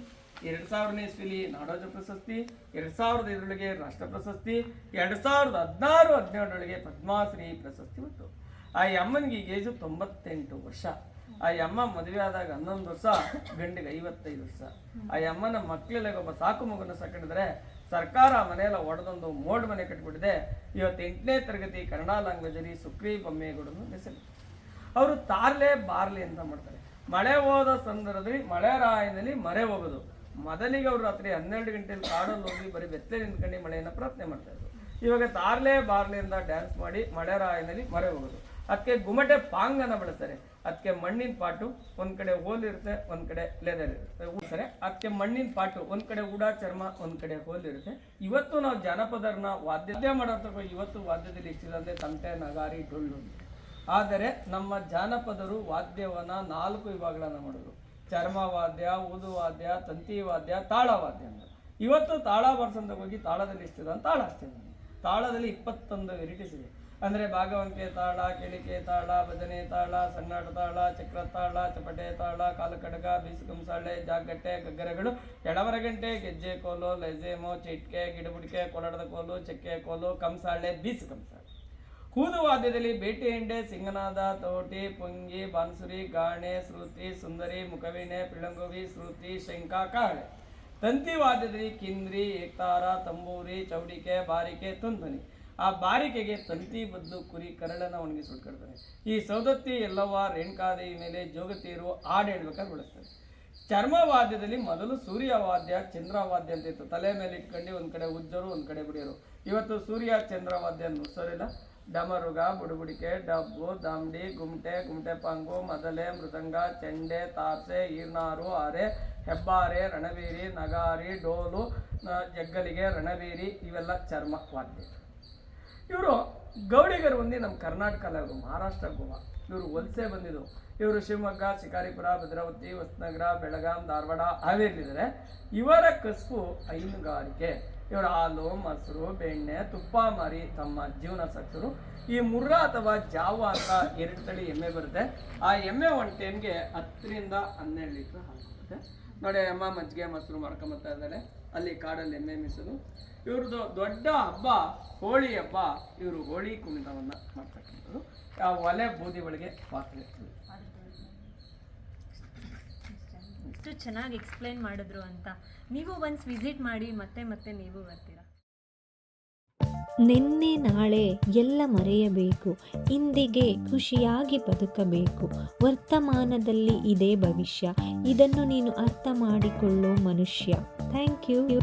ಎರಡು ಸಾವಿರನೇ ಇಸ್ವಿಲಿ ನಾಡೋಜ ಪ್ರಶಸ್ತಿ, ಎರಡು ಸಾವಿರದ ಐದರೊಳಗೆ ರಾಷ್ಟ್ರ ಪ್ರಶಸ್ತಿ, ಎರಡು ಸಾವಿರದ ಹದಿನಾರು, ಹದಿನೇಳರೊಳಗೆ ಪದ್ಮಶ್ರೀ ಪ್ರಶಸ್ತಿ ಉಂಟು. ಆ ಅಮ್ಮನಿಗೆ ಏಜು ತೊಂಬತ್ತೆಂಟು ವರ್ಷ. ಆ ಅಮ್ಮ ಮದುವೆ ಆದಾಗ ಹನ್ನೊಂದು ವರ್ಷ, ಗಂಡಿಗೆ ಐವತ್ತೈದು ವರ್ಷ. ಆ ಅಮ್ಮನ ಮಕ್ಕಳೆಲ್ಲ ಒಬ್ಬ ಸಾಕು ಮಗುನ ಸಾಕೊಂಡಿದ್ರೆ ಸರ್ಕಾರ ಮನೆಯೆಲ್ಲ ಒಡೆದೊಂದು ಮೋಡ್ ಮನೆ ಕಟ್ಬಿಟ್ಟಿದೆ. ಇವತ್ತು ಎಂಟನೇ ತರಗತಿ ಕನ್ನಡ ಲ್ಯಾಂಗ್ವೇಜಲ್ಲಿ ಸುಕ್ರಿ ಬೊಮ್ಮೇಗೌಡನ್ನು ಹೆಸರು. ಅವರು ತಾರ್ಲೆ ಬಾರ್ಲೆ ಅಂತ ಮಾಡ್ತಾರೆ. ಮಳೆ ಹೋದ ಸಂದರ್ಭದಲ್ಲಿ, ಮಳೆ ರಾಯನಲ್ಲಿ ಮರೆ ಹೋಗೋದು. ಮೊದಲಿಗೆ ಅವರು ರಾತ್ರಿ ಹನ್ನೆರಡು ಗಂಟೆಯಲ್ಲಿ ಕಾಡಲ್ಲಿ ಹೋಗಿ ಬರೀ ಬೆತ್ತಲೆ ನಿಂತ್ಕೊಂಡು ಮಳೆಯನ್ನು ಪ್ರಾರ್ಥನೆ ಮಾಡ್ತಾ ಇದ್ರು. ಇವಾಗ ತಾರ್ಲೆ ಬಾರ್ಲೆಯಿಂದ ಡ್ಯಾನ್ಸ್ ಮಾಡಿ ಮಳೆ ರಾಯನಲ್ಲಿ ಮರೆ ಹೋಗೋದು. ಅದಕ್ಕೆ ಗುಮಟೆ ಪಾಂಗನ ಬಳಸ್ತಾರೆ. ಅದಕ್ಕೆ ಮಣ್ಣಿನ ಪಾಟು ಒಂದು ಕಡೆ ಹೋಲ್ ಇರುತ್ತೆ, ಒಂದ್ ಕಡೆ ಲೆದರ್ ಇರುತ್ತೆ. ಅದಕ್ಕೆ ಮಣ್ಣಿನ ಪಾಟು ಒಂದು ಕಡೆ ಉಡ, ಚರ್ಮ ಒಂದು ಕಡೆ ಹೋಲ್ ಇರುತ್ತೆ. ಇವತ್ತು ನಾವು ಜಾನಪದರನ್ನ ವಾದ್ಯ ಮಾಡೋ ಇವತ್ತು ವಾದ್ಯದಲ್ಲಿ ಇಷ್ಟಿಲ್ಲಂದ್ರೆ ತಮಟೆ ನಗಾರಿ, ಡೊಳ್ಳು ಆದರೆ ನಮ್ಮ ಜಾನಪದರು ವಾದ್ಯವನ್ನ ನಾಲ್ಕು ವಿಭಾಗಗಳನ್ನು ಮಾಡಿದ್ರು ಚರ್ಮವಾದ್ಯ, ಊದುವಾದ್ಯ, ತಂತಿವಾದ್ಯ, ತಾಳವಾದ್ಯ ಅಂತ ಇವತ್ತು ತಾಳ ಬರ್ಸಂತ ಹೋಗಿ ತಾಳದಲ್ಲಿ ಇಷ್ಟಿದೆ ಅಂತ ತಾಳ ಅಷ್ಟೇ ತಾಳದಲ್ಲಿ ಇಪ್ಪತ್ತೊಂದು ವೆರೈಟೀಸ್ ಇದೆ. ಅಂದ್ರೆ ಭಾಗವಂತಿಕೆ ತಾಳ, ಕೆಳಿಕೆ ತಾಳ, ಭಜನೆ ತಾಳ ಸಣ್ಣಾಟ ತಾಳ, ಚಕ್ರ ತಾಳ, ಚಪಟೆ ತಾಳ ಕಾಲಕಡಗ ಬೀಸುಕಂಸಾಳೆ ಜಾಗಟ್ಟೆ ಗಗ್ಗರಗಳು ಎಡವರಗಂಟೆ ಗೆಜ್ಜೆ ಕೋಲು ಲೆಜೇಮೋ ಚಿಟ್ಕೆ, ಗಿಡಬುಡಿಕೆ ಕೊಲಡದ ಕೋಲು, ಚಕ್ಕೆ ಕೋಲು ಕಂಸಾಳೆ ಬೀಸು ಕಂಸಾಳೆ ಹೂದು ವಾದ್ಯದಲ್ಲಿ ಬೇಟೆ ಎಂಡೆ ಸಿಂಗನಾದ, ತೋಟಿ, ಪುಂಗಿ, ಬಾನ್ಸುರಿ, ಗಾಣೆ, ಶ್ರುತಿ, ಸುಂದರಿ, ಮುಖವೀಣೆ, ಪಿಳಂಗುವಿ, ಶ್ರುತಿ ಶಂಕ ಕಾಳೆ. ತಂತಿ ವಾದ್ಯದಲ್ಲಿ ಕಿಂದ್ರಿ ಏಕ್ತಾರ ತಂಬೂರಿ, ಚೌಡಿಕೆ, ಬಾರಿಕೆ, ತುಂದನಿ. ಆ ಬಾರಿಕೆಗೆ ತಂತಿ, ಬದ್ದು, ಕುರಿ, ಕರಳನ್ನ ಉಟ್ಕೊಳ್ತಾರೆ ಈ ಸೌದತ್ತಿ ಎಲ್ಲವ ರೇಣುಕಾದೇವಿ ಮೇಲೆ ಜೋಗತಿಯರು ಹಾಡು ಹೇಳ್ಬೇಕಾದ್ರೆ ಬಳಸ್ತಾರೆ ಚರ್ಮವಾದ್ಯದಲ್ಲಿ ಮೊದಲು ಸೂರ್ಯವಾದ್ಯ ಚಂದ್ರವಾದ್ಯ ಅಂತ ಇತ್ತು. ತಲೆ ಮೇಲೆ ಇಟ್ಕೊಂಡು ಒಂದು ಕಡೆ ಉಜ್ಜರು, ಒಂದು ಕಡೆ ಬಿಡಿಯೋರು. ಇವತ್ತು ಸೂರ್ಯ ಚಂದ್ರವಾದ್ಯ ನುಡ್ಸೋರಿಲ್ಲ ಡಮರುಗ, ಬುಡುಬುಡಿಕೆ, ಡಬ್ಬು ದಾಮ್ಡಿ ಗುಮ್ಟೆ ಗುಮ್ಟೆ ಪಂಗು, ಮದಲೆ, ಮೃದಂಗ, ಚೆಂಡೆ, ತಾರ್ಸೆ, ಈರ್ನಾರು, ಆರೆ, ಹೆಬ್ಬಾರೆ ರಣವೀರಿ ನಗಾರಿ, ಡೋಲು ಜಗ್ಗಲಿಗೆ ರಣವೀರಿ ಇವೆಲ್ಲ ಚರ್ಮ ವಾದ್ಯ ಇವರು ಗೌಡಿಗರು ಬಂದು ನಮ್ಮ ಕರ್ನಾಟಕ ಅಲ್ಲ ಮಹಾರಾಷ್ಟ್ರ ಗೋವಾ, ಇವರು ವಲಸೆ ಬಂದಿದ್ದು ಇವರು ಶಿವಮೊಗ್ಗ, ಶಿಕಾರಿಪುರ, ಭದ್ರಾವತಿ, ಹೊಸನಗರ, ಬೆಳಗಾಂ, ಧಾರವಾಡ ಹಾವೇರಿದರೆ ಇವರ ಕಸುಬು ಹೈನುಗಾರಿಕೆ. ಇವರು ಹಾಲು, ಮೊಸರು, ಬೆಣ್ಣೆ, ತುಪ್ಪ ಮಾರಿ ತಮ್ಮ ಜೀವನ ಸಾಗಿಸೋರು. ಈ ಮುರ್ರ ಅಥವಾ ಜಾವ ಅಂತ ಎರಡು ತಳಿ ಎಮ್ಮೆ ಬರುತ್ತೆ. ಆ ಎಮ್ಮೆ ಒನ್ ಟೈಮ್ಗೆ ಹತ್ತರಿಂದ ಹನ್ನೆರಡು ಲೀಟ್ರ್ ಹಾಲು ನೋಡಿ ಅಮ್ಮ ಮಜ್ಜಿಗೆ, ಮೊಸರು ಮಾಡ್ಕೊಂಬತ್ತಾ ಇದ್ದಾರೆ. ಅಲ್ಲಿ ಕಾಡಲ್ಲಿ ಎಮ್ಮೆ ಮೀಸಲು. ಇವ್ರದ್ದು ದೊಡ್ಡ ಹಬ್ಬ, ಹೋಳಿ ಹಬ್ಬ. ಇವರು ಹೋಳಿ ಕುಣಿತವನ್ನು ಮಾಡ್ತಕ್ಕಂಥದ್ದು ಆ ಒಲೆ ಬೂದಿ ಒಳಗೆ ಪಾತ್ರೆ ಎಷ್ಟು ಚೆನ್ನಾಗಿ ಎಕ್ಸ್ಪ್ಲೈನ್ ಮಾಡಿದ್ರು ಅಂತ. ನೀವು ಒನ್ಸ್ ವಿಸಿಟ್ ಮಾಡಿ ಮತ್ತೆ ಮತ್ತೆ ನೀವು ಬರ್ತೀರಾ? ನಿನ್ನೆ ನಾಳೆ ಎಲ್ಲ ಮರೆಯಬೇಕು. ಇಂದಿಗೆ ಖುಷಿಯಾಗಿ ಬದುಕಬೇಕು. ವರ್ತಮಾನದಲ್ಲಿ ಇದೇ ಭವಿಷ್ಯ. ಇದನ್ನು ನೀನು ಅರ್ಥ ಮಾಡಿಕೊಳ್ಳೋ ಮನುಷ್ಯ. Thank you